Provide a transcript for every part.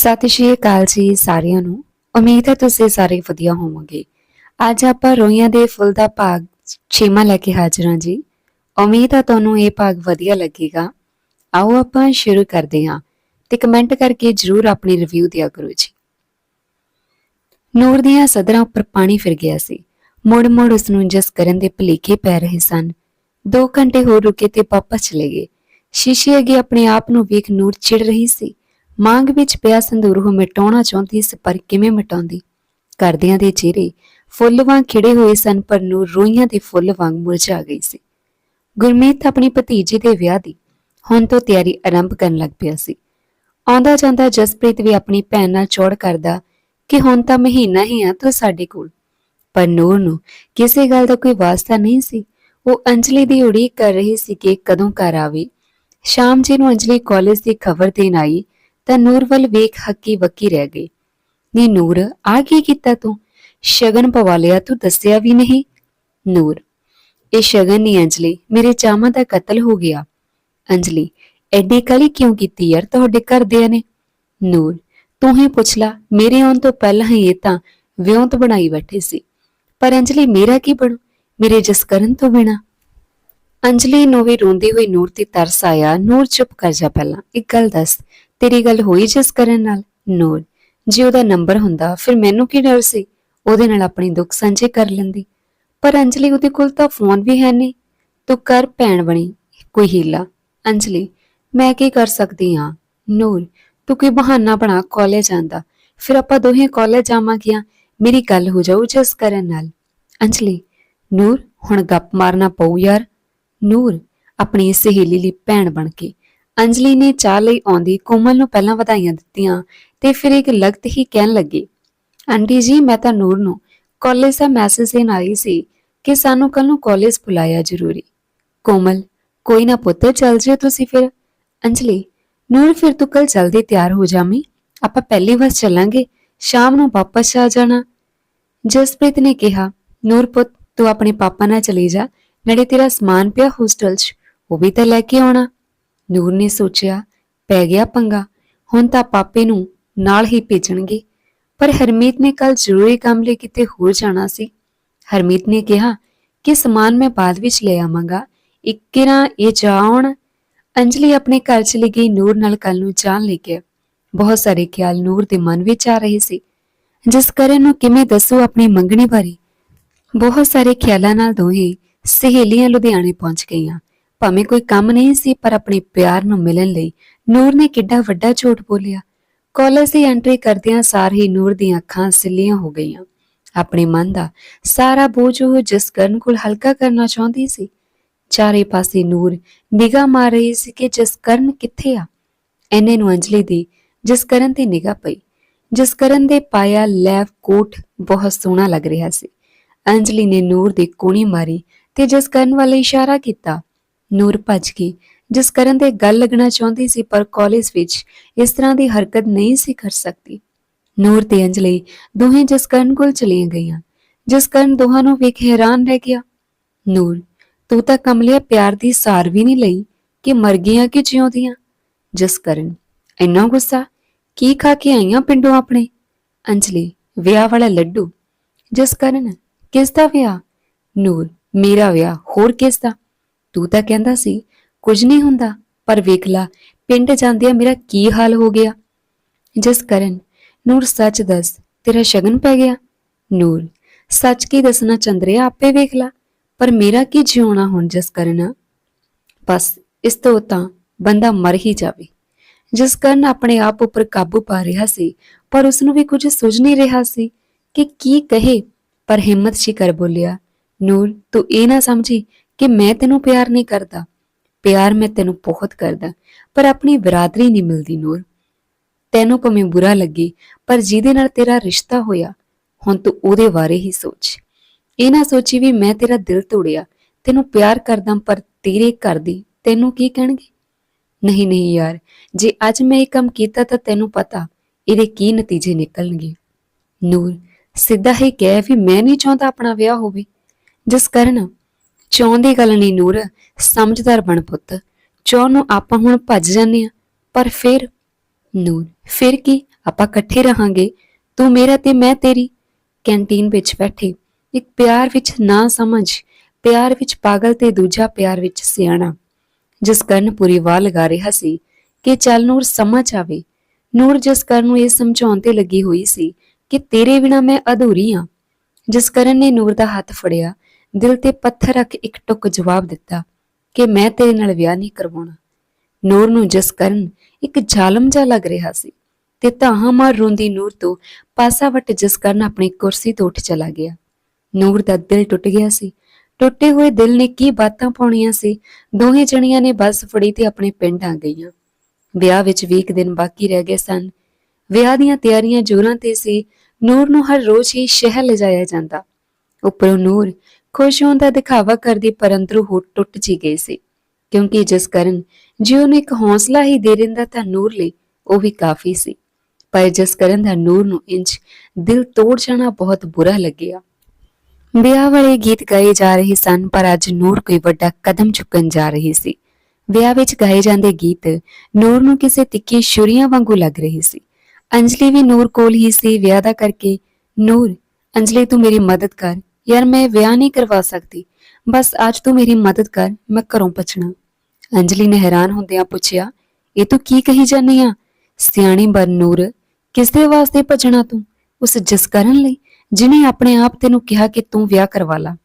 ਸਤਿ ਸ਼੍ਰੀ ਅਕਾਲ ਜੀ ਸਾਰਿਆਂ ਨੂੰ। ਉਮੀਦ ਹੈ ਤੁਸੀਂ ਸਾਰੇ ਵਧੀਆ ਹੋਵੋਗੇ। ਅੱਜ ਆਪਾਂ ਰੋਈਆਂ ਦੇ ਫੁੱਲ ਦਾ ਭਾਗ ਛੇਵਾਂ ਲੈ ਕੇ ਹਾਜ਼ਰ ਹਾਂ ਜੀ। ਉਮੀਦ ਹੈ ਤੁਹਾਨੂੰ ਇਹ ਭਾਗ ਵਧੀਆ ਲੱਗੇਗਾ। ਆਓ ਆਪਾਂ ਸ਼ੁਰੂ ਕਰਦੇ ਹਾਂ ਤੇ ਕਮੈਂਟ ਕਰਕੇ ਜਰੂਰ ਆਪਣੀ ਰਿਵਿਊ ਦਿਆ ਕਰੋ ਜੀ। ਨੂਰ ਦੀਆਂ ਸਦਰਾਂ ਉੱਪਰ ਪਾਣੀ ਫਿਰ ਗਿਆ ਸੀ। ਮੁੜ ਮੁੜ ਉਸ ਨੂੰ ਜਸ ਕਰਨ ਦੇ ਭਲੇਖੇ ਪੈ ਰਹੇ ਸਨ। 2 ਘੰਟੇ ਹੋਰ ਰੁਕੇ ਤੇ ਵਾਪਸ ਚਲੇ ਗਏ। ਸ਼ੀਸ਼ੇ ਅੱਗੇ ਆਪਣੇ ਆਪ ਨੂੰ ਵੇਖ ਨੂਰ ਚਿੜ ਰਹੀ ਸੀ। ਮੰਗ ਵਿੱਚ ਪਿਆ ਸੰਦੂਰ ਉਹ ਮਿਟਾਉਣਾ ਚਾਹੁੰਦੀ ਸੀ, ਪਰ ਕਿਵੇਂ ਮਿਟਾਉਂਦੀ? ਕਰਦਿਆਂ ਦੇ ਚਿਹਰੇ ਫੁੱਲ ਵਾਂਗ ਖਿੜੇ ਹੋਏ ਸਨ, ਪਰ ਨੂਰ ਰੋਈਆਂ ਦੇ ਫੁੱਲ ਵਾਂਗ ਮੁਰਝਾ ਗਈ ਸੀ। ਗੁਰਮੀਤ ਆਪਣੀ ਭਤੀਜੀ ਦੇ ਵਿਆਹ ਦੀ ਹੁਣ ਤੋਂ ਤਿਆਰੀ ਆਰੰਭ ਕਰਨ ਲੱਗ ਪਿਆ ਸੀ। ਆਉਂਦਾ ਜਾਂਦਾ ਜਸਪ੍ਰੀਤ ਵੀ ਆਪਣੀ ਭੈਣ ਨਾਲ ਚੌੜ ਕਰਦਾ ਕਿ ਹੁਣ ਤਾਂ ਮਹੀਨਾ ਹੀ ਆ ਤੂੰ ਸਾਡੇ ਕੋਲ। ਪਰ ਨੂਰ ਨੂੰ ਕਿਸੇ ਗੱਲ ਦਾ ਕੋਈ ਵਾਸਤਾ ਨਹੀਂ ਸੀ। ਉਹ ਅੰਜਲੀ ਦੀ ਉਡੀਕ ਕਰ ਰਹੀ ਸੀ ਕਿ ਕਦੋਂ ਘਰ ਆਵੇ। ਸ਼ਾਮ ਜੀ ਨੂੰ ਅੰਜਲੀ ਕਾਲਜ ਦੀ ਖਬਰ ਦੇਣ ਆਈ ਤਾਂ ਨੂਰ ਵੱਲ ਵੇਖ ਹੱਕੀ ਵੱਕੀ ਰਹਿ ਗਈ। ਨੀ ਨੂਰ, ਆ ਕੀ ਕੀਤਾ ਤੂੰ? ਸ਼ਗਨ ਪਵਾ ਲਿਆ, ਤੂੰ ਦੱਸਿਆ ਵੀ ਨਹੀਂ। ਨੂਰ, ਇਹ ਸ਼ਗਨ ਨਹੀਂ ਅੰਜਲੀ, ਮੇਰੇ ਚਾਹਾਂ ਦਾ ਕਤਲ ਹੋ ਗਿਆ। ਅੰਜਲੀ, ਐਡੀ ਕਲੀ ਕਿਉਂ ਕੀਤੀ ਯਾਰ ਤੁਹਾਡੇ ਘਰਦਿਆਂ ਨੇ? ਨੂਰ, ਤੂੰ ਹੀ ਪੁੱਛ ਲਾ, ਮੇਰੇ ਆਉਣ ਤੋਂ ਪਹਿਲਾਂ ਹੀ ਇਹ ਤਾਂ ਵਿਉਂਤ ਬਣਾਈ ਬੈਠੇ ਸੀ। ਪਰ ਅੰਜਲੀ, ਮੇਰਾ ਕੀ ਬਣੂ? ਮੇਰੇ ਜਸਕਰਨ ਤੋਂ ਬਿਨਾ। ਅੰਜਲੀ ਨੂੰ ਵੀ ਰੋਂਦੀ ਹੋਈ ਨੂਰ ਤੇ ਤਰਸ ਆਇਆ। ਨੂਰ ਚੁੱਪ ਕਰ ਜਾ ਪਹਿਲਾਂ। ਇੱਕ ਗੱਲ ਦੱਸ ਤੇਰੀ ਗੱਲ ਹੋਈ ਜਸਕਰਨ ਨਾਲ? ਨੂਰ ਜੇ ਉਹਦਾ ਨੰਬਰ ਹੁੰਦਾ, ਫਿਰ ਮੈਨੂੰ ਕੀ ਡਰ ਸੀ? ਉਹਦੇ ਨਾਲ ਆਪਣੇ ਦੁੱਖ ਸਾਂਝੇ ਕਰ ਲੈਂਦੀ। ਪਰ ਅੰਜਲੀ ਉਹਦੇ ਕੋਲ ਤਾਂ ਫੋਨ ਵੀ ਹੈ ਨਹੀਂ। ਤੂੰ ਕਰ ਭੈਣ ਬਣੀ, ਕੋਈ ਹੀਲਾ। ਅੰਜਲੀ, ਮੈਂ ਕੀ ਕਰ ਸਕਦੀ ਹਾਂ? ਨੂਰ ਤੂੰ ਕੋਈ ਬਹਾਨਾ ਬਣਾ ਕਾਲਜ ਆਂਦਾ ਫਿਰ ਆਪਾਂ ਦੋਹੇ ਕਾਲਜ ਜਾਵਾਂਗੀਆਂ ਮੇਰੀ ਗੱਲ ਹੋ ਜਾਊ ਜਸ ਕਰਨ ਨਾਲ? ਅੰਜਲੀ ਨੂਰ ਹੁਣ ਗੱਪ ਮਾਰਨਾ ਪਊ ਯਾਰ। ਨੂਰ ਆਪਣੀ ਸਹੇਲੀ ਲਈ ਭੈਣ ਬਣ ਕੇ। ਅੰਜਲੀ ਨੇ ਚਾਹ ਲਈ ਆਉਂਦੀ ਕੋਮਲ ਨੂੰ ਪਹਿਲਾਂ ਵਧਾਈਆਂ ਦਿੱਤੀਆਂ ਤੇ ਫਿਰ ਇੱਕ ਲਗਤ ਹੀ ਕਹਿਣ ਲੱਗੀ, ਆਂਟੀ ਜੀ, ਮੈਂ ਤਾਂ ਨੂਰ ਨੂੰ। ਕਾਲਜ ਦਾ ਮੈਸੇਜ ਦੇਣ ਆਈ ਸੀ ਕਿ ਸਾਨੂੰ ਕੱਲ ਨੂੰ ਕਾਲਜ ਬੁਲਾਇਆ ਜ਼ਰੂਰੀ। ਕੋਮਲ, ਕੋਈ ਨਾ ਪੁੱਤ, ਚੱਲ ਜਿਓ ਤੁਸੀਂ ਫਿਰ। ਅੰਜਲੀ, ਨੂਰ ਫਿਰ ਤੂੰ ਕੱਲ ਜਲਦੀ ਤਿਆਰ ਹੋ ਜਾਵੀਂ। ਆਪਾਂ ਪਹਿਲੀ ਵਾਰ ਚੱਲਾਂਗੇ। ਸ਼ਾਮ ਨੂੰ ਵਾਪਸ ਆ ਜਾਣਾ। ਜਸਪ੍ਰੀਤ ਨੇ ਕਿਹਾ, ਨੂਰ ਪੁੱਤ, ਤੂੰ ਆਪਣੇ ਪਾਪਾ ਨਾਲ ਚਲੀ ਜਾ। ਨੇੜੇ ਤੇਰਾ ਸਮਾਨ ਪਿਆ ਹੋਸਟਲ 'ਚ, ਉਹ ਵੀ ਤਾਂ ਲੈ ਕੇ ਆਉਣਾ। ਨੂਰ ਨੇ ਸੋਚਿਆ, ਪੈ ਗਿਆ ਪੰਗਾ, ਹੁਣ ਤਾਂ ਪਾਪੇ ਨੂੰ ਨਾਲ ਹੀ ਭੇਜਣਗੇ। ਪਰ ਹਰਮੀਤ ਨੇ ਕੱਲ ਜ਼ਰੂਰੀ ਕੰਮ ਲਈ ਕਿਤੇ ਹੋਰ ਜਾਣਾ ਸੀ। ਹਰਮੀਤ ਨੇ ਕਿਹਾ ਕਿ ਸਮਾਨ ਮੈਂ ਬਾਅਦ ਵਿੱਚ ਲੈ ਆਵਾਂਗਾ। ਇੱਕਿਰਾਂ ਇਹ ਜਾਉਣ ਅੰਜਲੀ ਆਪਣੇ ਘਰ ਚਲੀ ਗਈ, ਨੂਰ ਨਾਲ ਕੱਲ ਨੂੰ ਜਾਣ ਲੈ ਕੇ ਬਹੁਤ ਸਾਰੇ ਖਿਆਲ ਨੂਰ ਦੇ ਮਨ ਵਿੱਚ ਆ ਰਹੇ ਸੀ। ਜਿਸ ਕਰਨ ਨੂੰ ਕਿਵੇਂ ਦੱਸੋ ਆਪਣੀ ਮੰਗਣੀ ਬਾਰੇ? ਬਹੁਤ ਸਾਰੇ ਖਿਆਲਾਂ ਨਾਲ ਦੋਹੇ ਸਹੇਲੀਆਂ ਲੁਧਿਆਣੇ ਪਹੁੰਚ ਗਈਆਂ। ਭਾਵੇਂ ਕੋਈ ਕੰਮ ਨਹੀਂ ਸੀ, ਪਰ ਆਪਣੇ ਪਿਆਰ ਨੂੰ ਮਿਲਣ ਲਈ ਨੂਰ ਨੇ ਕਿੱਡਾ ਵੱਡਾ ਝੂਠ ਬੋਲਿਆ। ਕਾਲਜ ਦੀ ਐਂਟਰੀ ਕਰਦਿਆਂ ਸਾਰ ਹੀ ਨੂਰ ਦੀਆਂ ਅੱਖਾਂ ਸਿੱਲੀਆਂ ਹੋ ਗਈਆਂ। ਆਪਣੇ ਮਨ ਦਾ ਸਾਰਾ ਬੋਝ ਉਹ ਜਿਸ ਕਰਨ ਕੋਲ ਹਲਕਾ ਕਰਨਾ ਚਾਹੁੰਦੀ ਸੀ। ਚਾਰੇ ਪਾਸੇ ਨੂਰ ਨਿਗਾਹ ਮਾਰ ਰਹੀ ਸੀ ਕਿ ਜਿਸ ਕਰਨ ਕਿੱਥੇ ਆ। ਐਨੇ ਨੂੰ ਅੰਜਲੀ ਦੀ ਜਿਸ ਕਰਨ ਤੇ ਨਿਗਾਹ ਪਈ। ਜਿਸ ਕਰਨ ਦੇ ਪਾਇਆ ਲੈਵ ਕੋਟ ਬਹੁਤ ਸੋਹਣਾ ਲੱਗ ਰਿਹਾ ਸੀ। ਅੰਜਲੀ ਨੇ ਨੂਰ ਦੀ ਕੋਣੀ ਮਾਰੀ ਤੇ ਜਿਸ ਕਰਨ ਵੱਲ ਇਸ਼ਾਰਾ ਕੀਤਾ ਨੂਰ ਭੱਜ ਗਈ, ਜਿਸ ਕਰਨ ਦੇ ਗੱਲ ਲੱਗਣਾ ਚਾਹੁੰਦੀ ਸੀ, ਪਰ ਕਾਲਜ ਵਿੱਚ ਇਸ ਤਰ੍ਹਾਂ ਦੀ ਹਰਕਤ ਨਹੀਂ ਸੀ ਕਰ ਸਕਦੀ। ਨੂਰ ਤੇ ਅੰਜਲੀ ਦੋਹੇ ਜਿਸ ਕਰਨ ਕੋਲ ਚਲੀਆਂ ਗਈਆਂ, ਜਿਸ ਕਰਨ ਦੋਹਾਂ ਨੂੰ ਵੇਖ ਹੈਰਾਨ ਰਹਿ ਗਿਆ। ਨੂਰ, ਤੂੰ ਤਾਂ ਕਮਲਿਆ ਪਿਆਰ ਦੀ ਸਾਰ ਵੀ ਨਹੀਂ ਲਈ ਕਿ ਮਰ ਗਈਆਂ ਕਿ ਜਿਉਂਦੀਆਂ? ਜਿਸ ਕਰਨ, ਇੰਨਾ ਗੁੱਸਾ? ਕੀ ਖਾ ਕੇ ਆਈਆਂ ਪਿੰਡੋਂ ਆਪਣੇ? ਅੰਜਲੀ, ਵਿਆਹ ਵਾਲਾ ਲੱਡੂ? ਜਿਸ ਕਰਨ ਕਿਸ ਦਾ ਵਿਆਹ? ਨੂਰ, ਮੇਰਾ ਵਿਆਹ ਹੋਰ ਕਿਸ ਦਾ ਤੂੰ ਤਾਂ ਕਹਿੰਦਾ ਸੀ, ਕੁਝ ਨਹੀਂ ਹੁੰਦਾ, ਪਰ ਵੇਖ ਲਾ, ਪਿੰਡ ਜਾਂਦਿਆਂ ਮੇਰਾ ਕੀ ਹਾਲ ਹੋ ਗਿਆ? ਜਿਸ ਕਰਨ, ਨੂਰ ਸੱਚ ਦੱਸ, ਤੇਰਾ ਸ਼ਗਨ ਪੈ ਗਿਆ? ਨੂਰ, ਸੱਚ ਕੀ ਦੱਸਣਾ ਚੰਦਰਿਆ, ਆਪੇ ਵੇਖ ਲਾ, ਪਰ ਮੇਰਾ ਕੀ ਜਿਉਣਾ ਹੁਣ ਜਿਸ ਕਰਨ? ਬਸ, ਇਸ ਤੋਂ ਤਾਂ ਬੰਦਾ ਮਰ ਹੀ ਜਾਵੇ। ਜਿਸ ਕਰਨ ਆਪਣੇ ਆਪ ਉੱਪਰ ਕਾਬੂ ਪਾ ਰਿਹਾ ਸੀ, ਪਰ ਉਸ ਨੂੰ ਵੀ ਕੁਝ ਸੁਝ ਨਹੀਂ ਰਿਹਾ ਸੀ ਕਿ ਕੀ ਕਹੇ, ਪਰ ਹਿੰਮਤ ਸੀ ਬੋਲਿਆ, ਨੂਰ, ਤੂੰ ਇਹ ਨਾ ਸਮਝੀ ਕਿ ਮੈਂ ਤੈਨੂੰ ਪਿਆਰ ਨਹੀਂ ਕਰਦਾ। ਪਿਆਰ ਮੈਂ ਤੈਨੂੰ ਬਹੁਤ ਕਰਦਾ, ਪਰ ਆਪਣੀ ਬਰਾਦਰੀ ਨਹੀਂ ਮਿਲਦੀ ਨੂਰ। ਤੈਨੂੰ ਭਾਵੇਂ ਬੁਰਾ ਲੱਗੇ, ਪਰ ਜਿਹਦੇ ਨਾਲ ਤੇਰਾ ਰਿਸ਼ਤਾ ਹੋਇਆ, ਹੁਣ ਤੂੰ ਉਹਦੇ ਬਾਰੇ ਹੀ ਸੋਚ। ਇਹ ਨਾ ਸੋਚੀ ਵੀ ਮੈਂ ਤੇਰਾ ਦਿਲ ਤੋੜਿਆ, ਤੈਨੂੰ ਪਿਆਰ ਕਰਦਾ ਪਰ ਤੇਰੇ ਘਰ ਦੀ ਤੈਨੂੰ ਕੀ ਕਹਿਣਗੇ? ਨਹੀਂ ਨਹੀਂ ਯਾਰ, ਜੇ ਅੱਜ ਮੈਂ ਇਹ ਕੰਮ ਕੀਤਾ ਤਾਂ ਤੈਨੂੰ ਪਤਾ ਇਹਦੇ ਕੀ ਨਤੀਜੇ ਨਿਕਲਣਗੇ। ਨੂਰ, ਸਿੱਧਾ ਹੀ ਕਹਿ ਵੀ ਮੈਂ ਨਹੀਂ ਚਾਹੁੰਦਾ ਆਪਣਾ ਵਿਆਹ ਹੋਵੇ। ਜਿਸ ਕਾਰਨ ਚਾਹੁੰਦੀ ਗੱਲ ਨਹੀਂ ਨੂਰ, ਸਮਝਦਾਰ ਬਣ ਪੁੱਤ। ਚਾਹ ਨੂੰ ਆਪਾਂ ਹੁਣ ਭੱਜ ਜਾਂਦੇ ਆ ਪਰ ਫਿਰ? ਨੂਰ, ਫਿਰ ਕੀ? ਆਪਾਂ ਇਕੱਠੇ ਰਹਾਂਗੇ। ਤੂੰ ਮੇਰਾ ਤੇ ਮੈਂ ਤੇਰੀ। ਕੈਂਟੀਨ ਵਿੱਚ ਬੈਠੇ। ਇੱਕ ਪਿਆਰ ਵਿੱਚ ਨਾ ਸਮਝ, ਪਿਆਰ ਵਿੱਚ ਪਾਗਲ ਤੇ ਦੂਜਾ ਪਿਆਰ ਵਿੱਚ ਸਿਆਣਾ। ਜਿਸ ਕਰਨ ਪੂਰੀ ਵਾਹ ਲਗਾ ਰਿਹਾ ਸੀ ਕਿ ਚੱਲ ਨੂਰ ਸਮਝ ਆਵੇ ਨੂਰ ਜਿਸ ਕਰਨ ਨੂੰ ਇਹ ਸਮਝਾਉਣ ਤੇ ਲੱਗੀ ਹੋਈ ਸੀ ਕਿ ਤੇਰੇ ਬਿਨਾ ਮੈਂ ਅਧੂਰੀ ਹਾਂ। ਜਿਸ ਕਰਨ ਨੇ ਨੂਰ ਦਾ ਹੱਥ ਫੜਿਆ ਦਿਲ ਤੇ ਪੱਥਰ ਰੱਖ ਇੱਕ ਟੁੱਕ ਜਵਾਬ ਦਿੱਤਾ ਕਿ ਮੈਂ ਤੇਰੇ ਨਾਲ ਵਿਆਹ ਨਹੀਂ ਕਰਵਾਉਣਾ। ਨੂਰ ਨੂੰ ਜਿਸ ਕਰਨ ਇੱਕ ਜ਼ਾਲਮ ਜਿਹਾ ਲੱਗ ਰਿਹਾ ਸੀ, ਤੇ ਧਾਹਾਂ ਮਾਰ ਰੋਂਦੀ ਨੂਰ ਤੋਂ ਪਾਸਾ ਵਟ ਜਿਸ ਕਰਨ ਆਪਣੀ ਕੁਰਸੀ ਤੋਂ ਉੱਠ ਚਲਾ ਗਿਆ। ਨੂਰ ਦਾ ਦਿਲ ਟੁੱਟ ਗਿਆ ਸੀ। ਟੁੱਟੇ ਹੋਏ ਦਿਲ ਨੇ ਕੀ ਬਾਤਾਂ ਪਾਉਣੀਆਂ ਸੀ? ਦੋਹੇ ਜਣੀਆਂ ਨੇ ਬੱਸ ਫੜੀ ਤੇ ਆਪਣੇ ਪਿੰਡ ਆ ਗਈਆਂ। ਵਿਆਹ ਵਿੱਚ 20 ਦਿਨ ਬਾਕੀ ਰਹਿ ਗਏ ਸਨ। ਵਿਆਹ ਦੀਆਂ ਤਿਆਰੀਆਂ ਜੋਰਾਂ ਤੇ ਸੀ। ਨੂਰ ਨੂੰ ਹਰ ਰੋਜ਼ ਹੀ ਸ਼ਹਿਰ ਲਿਜਾਇਆ ਜਾਂਦਾ। ਉੱਪਰੋਂ ਨੂਰ ਖੁਸ਼ ਹੋਣ ਦਾ ਦਿਖਾਵਾ ਕਰਦੀ ਪਰ ਅੰਦਰੋਂ ਹੋ ਟੁੱਟ ਜੀ ਗਈ ਸੀ। ਕਿਉਂਕਿ ਜਿਸ ਕਰਨ ਜੇ ਉਹਨੂੰ ਇੱਕ ਹੌਸਲਾ ਹੀ ਦੇ ਦਿੰਦਾ ਤਾਂ ਨੂਰ ਲਈ ਉਹ ਵੀ ਕਾਫੀ ਸੀ। ਪਰ ਜਿਸ ਕਰਨ ਦਾ ਨੂਰ ਨੂੰ ਇੰਜ ਦਿਲ ਤੋੜ ਜਾਣਾ ਬਹੁਤ ਬੁਰਾ ਲੱਗਿਆ। ਵਿਆਹ ਵਾਲੇ ਗੀਤ ਗਾਏ ਜਾ ਰਹੇ ਸਨ, ਪਰ ਅੱਜ ਨੂਰ ਕੋਈ ਵੱਡਾ ਕਦਮ ਚੁੱਕਣ ਜਾ ਰਹੀ ਸੀ। ਵਿਆਹ ਵਿੱਚ ਗਾਏ ਜਾਂਦੇ ਗੀਤ ਨੂਰ ਨੂੰ ਕਿਸੇ ਤਿੱਖੀ ਛੁਰੀਆਂ ਵਾਂਗੂ ਲੱਗ ਰਹੀ ਸੀ। ਅੰਜਲੀ ਵੀ ਨੂਰ ਕੋਲ ਹੀ ਸੀ। ਵਿਆਹ ਦਾ ਕਰਕੇ ਨੂਰ, ਅੰਜਲੀ ਤੂੰ ਮੇਰੀ ਮਦਦ ਕਰ। ਯਾਰ ਮੈਂ ਵਿਆਹ ਨਹੀਂ ਕਰਵਾ ਸਕਦੀ। ਬਸ ਅੱਜ ਤੂੰ ਮੇਰੀ ਮਦਦ ਕਰ, ਮੈਂ ਘਰੋਂ ਪਛਣਾ। ਅੰਜਲੀ ਨੇ ਹੈਰਾਨ ਹੁੰਦਿਆਂ ਪੁੱਛਿਆ, ਇਹ ਤੂੰ ਕੀ ਕਹੀ ਜਾਂਦੀ ਆ? ਸਿਆਣੀ ਬਨ ਨੂਰ ਕਿਸ ਦੇ ਵਾਸਤੇ ਭਜਣਾ ਤੂੰ? ਉਸ ਜਸਕਰਨ ਲਈ, ਜਿਨੇ ਆਪਣੇ ਆਪ ਤੈਨੂੰ ਕਿਹਾ ਕਿ ਤੂੰ ਵਿਆਹ ਕਰਵਾ ਲਾ।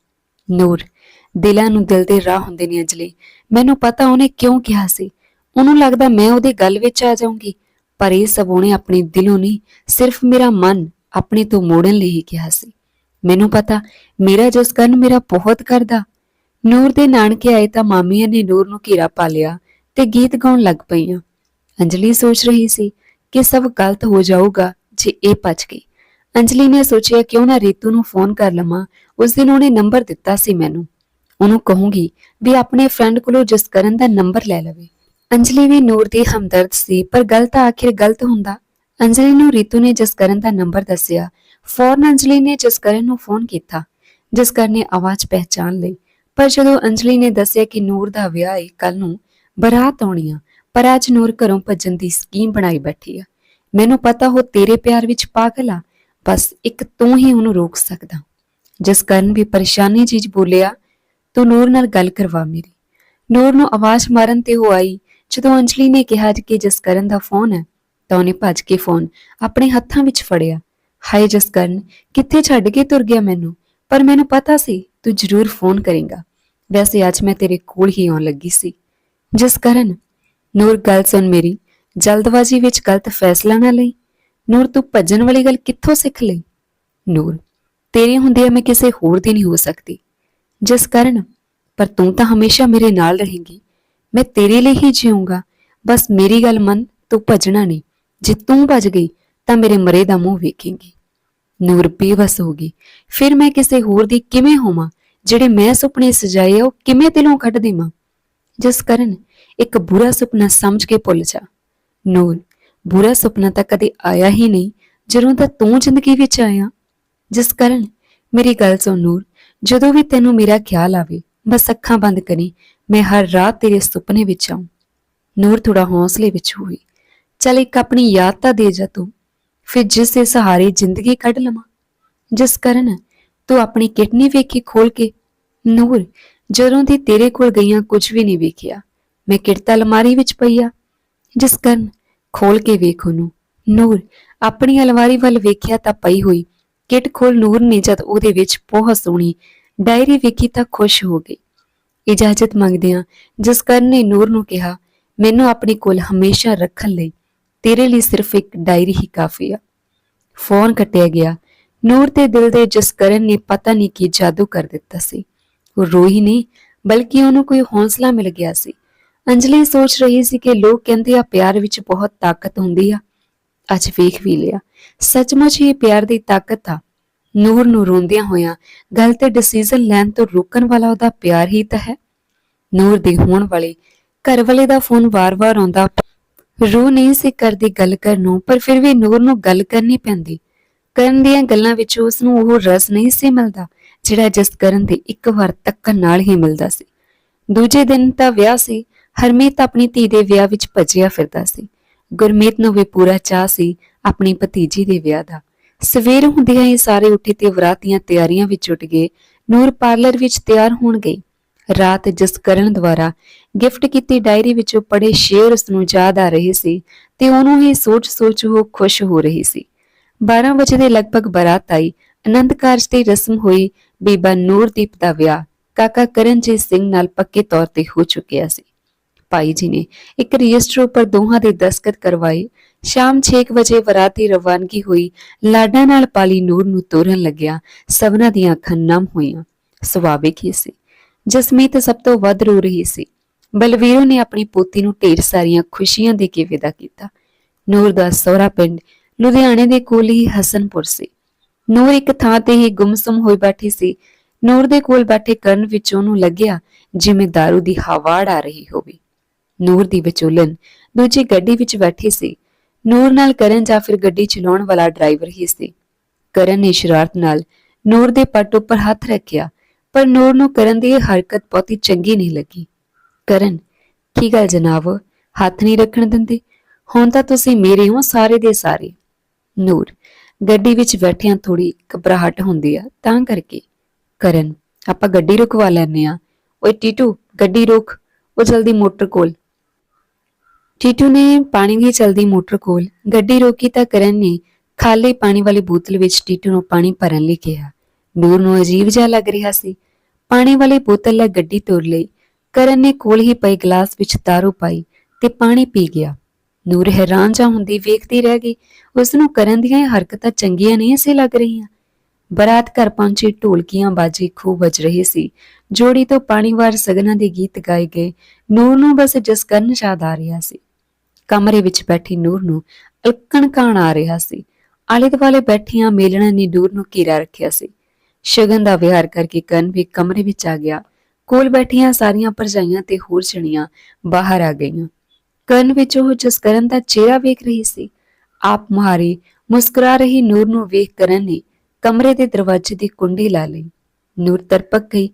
ਨੂਰ, ਦਿਲਾਂ ਨੂੰ ਦਿਲ ਦੇ ਰਾਹ ਹੁੰਦੇ ਨੇ ਅੰਜਲੀ। ਮੈਨੂੰ ਪਤਾ ਉਹਨੇ ਕਿਉਂ ਕਿਹਾ ਸੀ। ਉਹਨੂੰ ਲੱਗਦਾ ਮੈਂ ਉਹਦੇ ਗੱਲ ਵਿੱਚ ਆ ਜਾਊਂਗੀ। ਪਰ ਇਹ ਸਭ ਉਹਨੇ ਆਪਣੇ ਦਿਲੋਂ ਨਹੀਂ, ਸਿਰਫ ਮੇਰਾ ਮਨ ਆਪਣੇ ਤੋਂ ਮੋੜਨ ਲਈ ਹੀ ਕਿਹਾ ਸੀ। ਮੈਨੂੰ ਪਤਾ, ਮੇਰਾ ਜਿਸ ਕਰਨ ਮੇਰਾ ਬਹੁਤ ਕਰਦਾ। ਨੂਰ ਦੇ ਨਾਨਕੇ ਆਏ ਤਾਂ ਮਾਮੀਆਂ ਨੇ ਨੂਰ ਨੂੰ ਘੇਰਾ ਪਾ ਲਿਆ ਤੇ ਗੀਤ ਗਾਉਣ ਲੱਗ ਪਈਆਂ। ਅੰਜਲੀ ਸੋਚ ਰਹੀ ਸੀ ਕਿ ਸਭ ਗਲਤ ਹੋ ਜਾਊਗਾ ਜੇ ਇਹ ਪਚ ਗਈ। ਅੰਜਲੀ ਨੇ ਸੋਚਿਆ, ਕਿਉਂ ਨਾ ਰੀਤੂ ਨੂੰ ਫੋਨ ਕਰ ਲਵਾਂ। ਉਸ ਦਿਨ ਉਹਨੇ ਨੰਬਰ ਦਿੱਤਾ ਸੀ ਮੈਨੂੰ। ਉਹਨੂੰ ਕਹੂੰਗੀ ਵੀ ਆਪਣੇ ਫਰੈਂਡ ਕੋਲੋਂ ਜਸਕਰਨ ਦਾ ਨੰਬਰ ਲੈ ਲਵੇ। ਅੰਜਲੀ ਵੀ ਨੂਰ ਦੀ ਹਮਦਰਦ ਸੀ, ਪਰ ਗਲਤ ਆਖਿਰ ਗਲਤ ਹੁੰਦਾ। ਅੰਜਲੀ ਨੂੰ ਰੀਤੂ ਨੇ ਜਸਕਰਨ ਦਾ ਨੰਬਰ ਦੱਸਿਆ ਫੌਰਨ ਅੰਜਲੀ ਨੇ ਜਸਕਰਨ ਨੂੰ ਫੋਨ ਕੀਤਾ। ਜਿਸ ਨੇ ਆਵਾਜ਼ ਪਹਿਚਾਨ ਲਈ। ਪਰ ਜਦੋਂ ਅੰਜਲੀ ਨੇ ਦੱਸਿਆ ਕਿ ਨੂਰ ਦਾ ਵਿਆਹ ਹੈ ਕੱਲ ਨੂੰ ਬਰਾਤ ਆਉਣੀ ਆ, ਪਰ ਅੱਜ ਨੂਰ ਘਰੋਂ ਭੱਜਣ ਦੀ ਸਕੀਮ ਬਣਾਈ ਬੈਠੀ ਆ। ਮੈਨੂੰ ਪਤਾ ਹੋ ਤੇਰੇ ਪਿਆਰ ਵਿੱਚ ਪਾਗਲ ਆ, ਬਸ ਇੱਕ ਤੂੰ ਹੀ ਉਹਨੂੰ ਰੋਕ ਸਕਦਾ। ਜਸਕਰਨ ਵੀ ਪਰੇਸ਼ਾਨੀ ਚੀਜ਼ ਬੋਲਿਆ, ਤੂੰ ਨੂਰ ਨਾਲ ਗੱਲ ਕਰਵਾ ਮੇਰੀ। ਨੂਰ ਨੂੰ ਆਵਾਜ਼ ਮਾਰਨ ਤੇ ਉਹ ਆਈ। ਜਦੋਂ ਅੰਜਲੀ ਨੇ ਕਿਹਾ ਕਿ ਜਸਕਰਨ ਦਾ ਫੋਨ ਹੈ, ਤਾਂ ਉਹਨੇ ਭੱਜ ਕੇ ਫੋਨ ਆਪਣੇ ਹੱਥਾਂ ਵਿੱਚ ਫੜਿਆ। ਹਾਏ ਜਿਸ ਕਰਨ ਕਿੱਥੇ ਛੱਡ ਕੇ ਤੁਰ ਗਿਆ ਮੈਨੂੰ? ਪਰ ਮੈਨੂੰ ਪਤਾ ਸੀ, ਤੂੰ ਜ਼ਰੂਰ ਫੋਨ ਕਰੇਗਾ। ਵੈਸੇ ਅੱਜ ਮੈਂ ਤੇਰੇ ਕੋਲ ਹੀ ਆਉਣ ਲੱਗੀ ਸੀ। ਜਿਸ ਕਰਨ, ਨੂਰ ਗੱਲ ਸੁਣ ਮੇਰੀ, ਜਲਦਬਾਜ਼ੀ ਵਿੱਚ ਗਲਤ ਫੈਸਲਾ ਨਾ ਲਈ। ਨੂਰ, ਤੂੰ ਭੱਜਣ ਵਾਲੀ ਗੱਲ ਕਿੱਥੋਂ ਸਿੱਖ ਲਈ? ਨੂਰ, ਤੇਰੇ ਹੁੰਦਿਆਂ ਮੈਂ ਕਿਸੇ ਹੋਰ ਦੀ ਨਹੀਂ ਹੋ ਸਕਦੀ। ਜਿਸ ਕਾਰਨ, ਪਰ ਤੂੰ ਤਾਂ ਹਮੇਸ਼ਾ ਮੇਰੇ ਨਾਲ ਰਹੇਂਗੀ। ਮੈਂ ਤੇਰੇ ਲਈ ਹੀ ਜੀਊਂਗਾ। ਬਸ ਮੇਰੀ ਗੱਲ ਮੰਨ, ਤੂੰ ਭੱਜਣਾ ਨਹੀਂ। ਜੇ ਤੂੰ ਭੱਜ ਗਈ, ਤਾਂ ਮੇਰੇ ਮਰੇ ਦਾ ਮੂੰਹ ਵੇਖੇਂਗੀ। ਨੂਰ ਬੇਵਸ ਹੋ ਗਈ। ਫਿਰ ਮੈਂ ਕਿਸੇ ਹੋਰ ਦੀ ਕਿਵੇਂ ਹੋਵਾਂ? ਜਿਹੜੇ ਮੈਂ ਸੁਪਨੇ ਸਜਾਏ ਆ, ਉਹ ਕਿਵੇਂ ਦਿਲੋਂ ਕੱਢ ਦੇਵਾਂ ਜਿਸ ਕਾਰਨ ਇੱਕ ਬੁਰਾ ਸੁਪਨਾ ਸਮਝ ਕੇ ਭੁੱਲ ਜਾ। ਨੂਰ, ਬੁਰਾ ਸੁਪਨਾ ਤਾਂ ਕਦੇ ਆਇਆ ਹੀ ਨਹੀਂ, ਜਦੋਂ ਤਾਂ ਤੂੰ ਜ਼ਿੰਦਗੀ ਵਿੱਚ ਆਇਆ। ਜਿਸ ਕਾਰਨ, ਮੇਰੀ ਗੱਲ ਸੁਣ ਨੂਰ, ਜਦੋਂ ਵੀ ਤੈਨੂੰ ਮੇਰਾ ਖਿਆਲ ਆਵੇ, ਬਸ ਅੱਖਾਂ ਬੰਦ ਕਰੀ, ਮੈਂ ਹਰ ਰਾਤ ਤੇਰੇ ਸੁਪਨੇ ਵਿੱਚ ਆਉਂ। ਨੂਰ ਥੋੜਾ ਹੌਸਲੇ ਵਿੱਚ ਹੋਈ। ਚਲ ਇੱਕ ਆਪਣੀ ਯਾਦ ਤਾਂ ਦੇ ਜਾ ਤੂੰ। ਫਿਰ ਜਿਸ ਦੇ ਸਹਾਰੇ ਜ਼ਿੰਦਗੀ ਕੱਢ ਲਵਾਂ, ਜਿਸ ਕਾਰਨ ਤੂੰ ਆਪਣੀ ਕਿਡਨੀ ਵੇਖੀ ਖੋਲ ਕੇ, ਨੂਰ, ਜਦੋਂ ਦੀ ਤੇਰੇ ਕੋਲ ਗਈਆਂ ਕੁਝ ਵੀ ਨਹੀਂ ਵੇਖਿਆ, ਮੈਂ ਕਿਰਤਾ ਅਲਮਾਰੀ ਵਿੱਚ ਪਈ ਆ, ਜਿਸ ਕਾਰਨ ਖੋਲ ਕੇ ਵੇਖ ਉਹਨੂੰ। ਨੂਰ, ਆਪਣੀ ਅਲਮਾਰੀ ਵੱਲ ਵੇਖਿਆ ਤਾਂ ਪਈ ਹੋਈ ਕਿਟ ਖੋਲ ਨੂਰ ਨੇ ਜਦ ਉਹਦੇ ਵਿੱਚ ਬਹੁਤ ਸੋਹਣੀ, ਡਾਇਰੀ ਵੇਖੀ ਤਾਂ ਖੁਸ਼ ਹੋ ਗਈ। ਇਜਾਜ਼ਤ ਮੰਗਦਿਆਂ ਜਿਸ ਕਰਨ ਨੇ ਨੂਰ ਨੂੰ ਕਿਹਾ, ਮੈਨੂੰ ਆਪਣੇ ਕੋਲ ਹਮੇਸ਼ਾ ਰੱਖਣ ਲਈ ਤੇਰੇ ਲਈ ਸਿਰਫ ਇੱਕ ਡਾਇਰੀ ਹੀ ਕਾਫੀ ਆ। ਫੋਨ ਕੱਟਿਆ ਗਿਆ। ਨੂਰ ਤੇ ਦਿਲ ਦੇ ਜਿਸ ਨੇ ਪਤਾ ਨਹੀਂ ਕੀ ਜਾਦੂ ਕਰ ਦਿੱਤਾ ਸੀ। ਉਹ ਰੋਈ ਨਹੀਂ, ਬਲਕਿ ਉਹਨੂੰ ਕੋਈ ਹੌਸਲਾ ਮਿਲ ਗਿਆ ਸੀ। ਅੰਜਲੀ ਸੋਚ ਰਹੀ ਸੀ ਕਿ ਲੋਕ ਕਹਿੰਦੇ ਆ ਪਿਆਰ ਵਿੱਚ ਬਹੁਤ ਤਾਕਤ ਹੁੰਦੀ ਆ। ਅੱਜ ਵੇਖ ਵੀ ਲਿਆ। ਸੱਚਮੁੱਚ ਹੀ ਪਿਆਰ ਦੀ ਤਾਕਤ ਆ। ਨੂਰ ਨੂੰ ਰੋਂਦਿਆਂ ਹੋਇਆਂ ਗੱਲ ਤੇ ਡਿਸੀਜਨ ਲੈਣ ਤੋਂ ਰੋਕਣ ਵਾਲਾ ਉਹਦਾ ਪਿਆਰ ਹੀ ਤਾਂ ਹੈ। ਨੂਰ ਦੇ ਹੋਣ ਵਾਲੇ ਘਰ ਵਾਲੇ ਦਾ ਫੋਨ ਵਾਰ-ਵਾਰ ਆਉਂਦਾ ਰੋ ਨਹੀਂ ਸੀ ਕਰਦੀ ਗੱਲ ਕਰਨ ਨੂੰ, ਪਰ ਫਿਰ ਵੀ ਨੂਰ ਨੂੰ ਗੱਲ ਕਰਨੀ ਪੈਂਦੀ। ਕਰਨ ਦੀਆਂ ਗੱਲਾਂ ਵਿੱਚ ਉਸ ਨੂੰ ਉਹ ਰਸ ਨਹੀਂ ਸੀ ਮਿਲਦਾ, ਜਿਹੜਾ ਜਿਸ ਕਰਨ ਦੇ ਇੱਕ ਵਾਰ ਤੱਕਣ ਨਾਲ ਹੀ ਮਿਲਦਾ ਸੀ। ਦੂਜੇ ਦਿਨ ਤਾਂ ਵਿਆਹ ਸੀ, ਹਰਮੀਤ ਆਪਣੀ ਧੀ ਦੇ ਵਿਆਹ ਵਿੱਚ ਭੱਜਿਆ ਫਿਰਦਾ ਸੀ। ਗੁਰਮੀਤ ਨੂੰ ਵੀ ਪੂਰਾ ਚਾਹ ਸੀ ਆਪਣੀ ਭਤੀਜੀ ਦੇ ਵਿਆਹ ਦਾ। ਸਵੇਰ ਹੁੰਦਿਆਂ ਹੀ ਸਾਰੇ ਉੱਠੇ ਤੇ ਵਰਾਤ ਦੀਆਂ ਤਿਆਰੀਆਂ ਵਿੱਚ ਉੱਠ ਗਏ। ਨੂਰ ਪਾਰਲਰ ਵਿੱਚ ਤਿਆਰ ਹੋਣ ਗਈ। ਰਾਤ ਜਸਕਰਨ ਦੁਆਰਾ ਗਿਫਟ ਕੀਤੀ ਡਾਇਰੀ ਵਿੱਚੋਂ ਪੜੇ ਸ਼ੇਰ ਉਸ ਨੂੰ ਯਾਦ ਆ ਰਹੇ ਸੀ ਤੇ ਉਹਨੂੰ ਹੀ ਸੋਚ-ਸੋਚ ਉਹ ਖੁਸ਼ ਹੋ ਰਹੀ ਸੀ। 12 ਵਜੇ ਦੇ ਲਗਭਗ ਬਰਾਤ ਆਈ, ਆਨੰਦ ਕਾਰਜ ਦੀ ਰਸਮ ਹੋਈ, ਬੀਬਾ ਨੂਰਦੀਪ ਦਾ ਵਿਆਹ, ਕਾਕਾ ਕਰਨਜੀਤ ਸਿੰਘ ਨਾਲ ਪੱਕੇ ਤੌਰ ਤੇ ਹੋ ਚੁੱਕਿਆ ਸੀ। ਭਾਈ ਜੀ ਨੇ ਇੱਕ ਰਜਿਸਟਰ ਉੱਪਰ ਦੋਹਾਂ ਦੇ ਦਸਤਖਤ ਕਰਵਾਏ। ਸ਼ਾਮ 6 ਵਜੇ ਬਰਾਤੀ ਰਵਾਨਗੀ ਹੋਈ, ਲਾਡਾ ਨਾਲ ਪਾਲੀ ਨੂਰ ਨੂੰ ਤੋਰਨ ਲੱਗਿਆ ਸਭਨਾਂ ਦੀਆਂ ਅੱਖਾਂ ਨਮ ਹੋਈਆਂ। ਸੁਭਾਵਿਕ ਹੀ ਸੀ। ਜਸਮੀਤ ਸਭ ਤੋਂ ਵੱਧ ਰੋ ਰਹੀ ਸੀ। ਬਲਵੀਰੋ ਨੇ ਆਪਣੀ ਪੋਤੀ ਨੂੰ ਢੇਰ ਸਾਰੀਆਂ ਖੁਸ਼ੀਆਂ ਦੇ ਕੇ ਵਿਦਾ ਕੀਤਾ। ਨੂਰ ਦਾ ਸਹੁਰਾ ਪਿੰਡ ਲੁਧਿਆਣੇ ਦੇ ਕੋਲ ਹੀ ਹਸਨਪੁਰ ਸੀ। ਨੂਰ ਇੱਕ ਥਾਂ ਤੇ ਹੀ ਗੁੰਮਸੁਮ ਹੋਈ ਬੈਠੀ ਸੀ। ਨੂਰ ਦੇ ਕੋਲ ਬੈਠੇ ਕਰਨ ਵਿੱਚ ਉਹਨੂੰ ਲੱਗਿਆ ਜਿਵੇਂ दारू ਦੀ ਹਵਾੜ ਆ ਰਹੀ ਹੋਵੇ। ਨੂਰ ਦੀ ਵਿਚੋਲਨ ਦੂਜੀ ਗੱਡੀ ਵਿੱਚ ਬੈਠੀ ਸੀ। ਨੂਰ ਨਾਲ ਕਰਨ ਜਾਂ ਫਿਰ ਗੱਡੀ ਚਲਾਉਣ ਵਾਲਾ ਡਰਾਈਵਰ ਹੀ ਸੀ। ਕਰਨ ਨੇ ਸ਼ਰਾਰਤ ਨਾਲ ਨੂਰ ਦੇ ਪੱਟ ਉੱਪਰ ਹੱਥ ਰੱਖਿਆ ਪਰ ਨੂਰ ਨੂੰ ਕਰਨ ਦੀ ਇਹ ਹਰਕਤ ਬਹੁਤੀ ਚੰਗੀ ਨਹੀਂ ਲੱਗੀ। ਕਰਨ, ਕੀ ਗੱਲ ਜਨਾਬ? ਹੱਥ ਨਹੀਂ ਰੱਖਣ ਦਿੰਦੇ? ਹੁਣ ਤਾਂ ਤੁਸੀਂ ਮੇਰੇ ਹੋ, ਸਾਰੇ ਦੇ ਸਾਰੇ। ਨੂਰ, ਗੱਡੀ ਵਿੱਚ ਬੈਠਿਆਂ ਥੋੜੀ ਘਬਰਾਹਟ ਹੁੰਦੀ ਆ, ਤਾਂ ਕਰਕੇ। ਕਰਨ, ਆਪਾਂ ਗੱਡੀ ਰੁਕਵਾ ਲੈਨੇ ਆ ਓਏ ਟੀਟੂ, ਗੱਡੀ ਰੋਕ, ਉਹ ਜਲਦੀ ਮੋਟਰ ਕੋਲ। ਟੀਟੂ ਨੇ ਪਾਣੀ ਦੀ ਚਲਦੀ ਮੋਟਰ ਕੋਲ। ਗੱਡੀ ਰੋਕੀ ਤਾਂ ਕਰਨ ਨੇ ਖਾਲੀ ਪਾਣੀ ਵਾਲੀ ਬੋਤਲ ਵਿੱਚ ਟੀਟੂ ਨੂੰ ਪਾਣੀ ਭਰਨ ਲਈ ਕਿਹਾ। ਨੂਰ ਨੂੰ ਅਜੀਬ ਜਿਹਾ ਲੱਗ ਰਿਹਾ ਸੀ। ਪਾਣੀ ਵਾਲੀ ਬੋਤਲ ਲੈ ਗੱਡੀ ਤੋਰ ਲਈ। ਕਰਨ ਨੇ ਕੋਲ ਹੀ ਪਈ ਗਲਾਸ ਵਿੱਚ ਦਾਰੂ ਪਾਈ ਤੇ ਪਾਣੀ ਪੀ ਗਿਆ। ਨੂਰ ਹੈਰਾਨ ਜਾ ਹੁੰਦੀ ਵੇਖਦੀ ਰਹਿ ਗਈ। ਉਸ ਨੂੰ ਕਰਨ ਦੀਆਂ ਹਰਕਤਾਂ ਚੰਗੀਆਂ ਨਹੀਂ ਸੀ ਲੱਗ ਰਹੀਆਂ। ਬਰਾਤ ਘਰ ਪਹੁੰਚੀ ਢੋਲਕੀਆਂ ਬਾਜੀ ਖੂਬ ਵੱਜ ਰਹੀ ਸੀ। ਜੋੜੀ ਤੋਂ ਪਾਣੀਵਾਰ ਸਗਨਾਂ ਦੇ ਗੀਤ ਗਾਏ ਗਏ। ਨੂਰ ਨੂੰ ਬਸ ਜਸਕਰਨ ਯਾਦ ਆ ਰਿਹਾ ਸੀ। ਕਮਰੇ ਵਿੱਚ ਬੈਠੀ ਨੂਰ ਨੂੰ ਅਲਕਣ ਕਾਣ ਆ ਰਿਹਾ ਸੀ। ਆਲੇ ਦੁਆਲੇ ਬੈਠੀਆਂ ਮੇਲਣਾ ਨੇ ਨੂਰ ਨੂੰ ਘੇਰਾ ਰੱਖਿਆ ਸੀ। ਸ਼ਗਨ ਦਾ ਵਿਹਾਰ ਕਰਕੇ ਕਰਨ ਵੀ ਕਮਰੇ ਵਿੱਚ ਆ ਗਿਆ। ਕੋਲ ਬੈਠੀਆਂ ਸਾਰੀਆਂ ਭਰਜਾਈਆਂ ਤੇ ਹੋਰ ਜਣੀਆਂ ਬਾਹਰ ਆ ਗਈਆਂ। ਕਰਨ ਵਿੱਚ ਉਹ ਜਸਕਰਨ ਦਾ ਚਿਹਰਾ ਵੇਖ ਰਹੀ ਸੀ। ਆਪ ਮੁਹਾਰੀ ਮੁਸਕਰਾ ਰਹੀ ਨੂਰ ਨੂੰ ਵੇਖ ਕਰਨ ਨੇ ਕਮਰੇ ਦੇ ਦਰਵਾਜ਼ੇ ਦੀ ਕੁੰਡੀ ਲਾ ਲਈ। ਨੂਰ ਤਰਪਕ ਗਈ।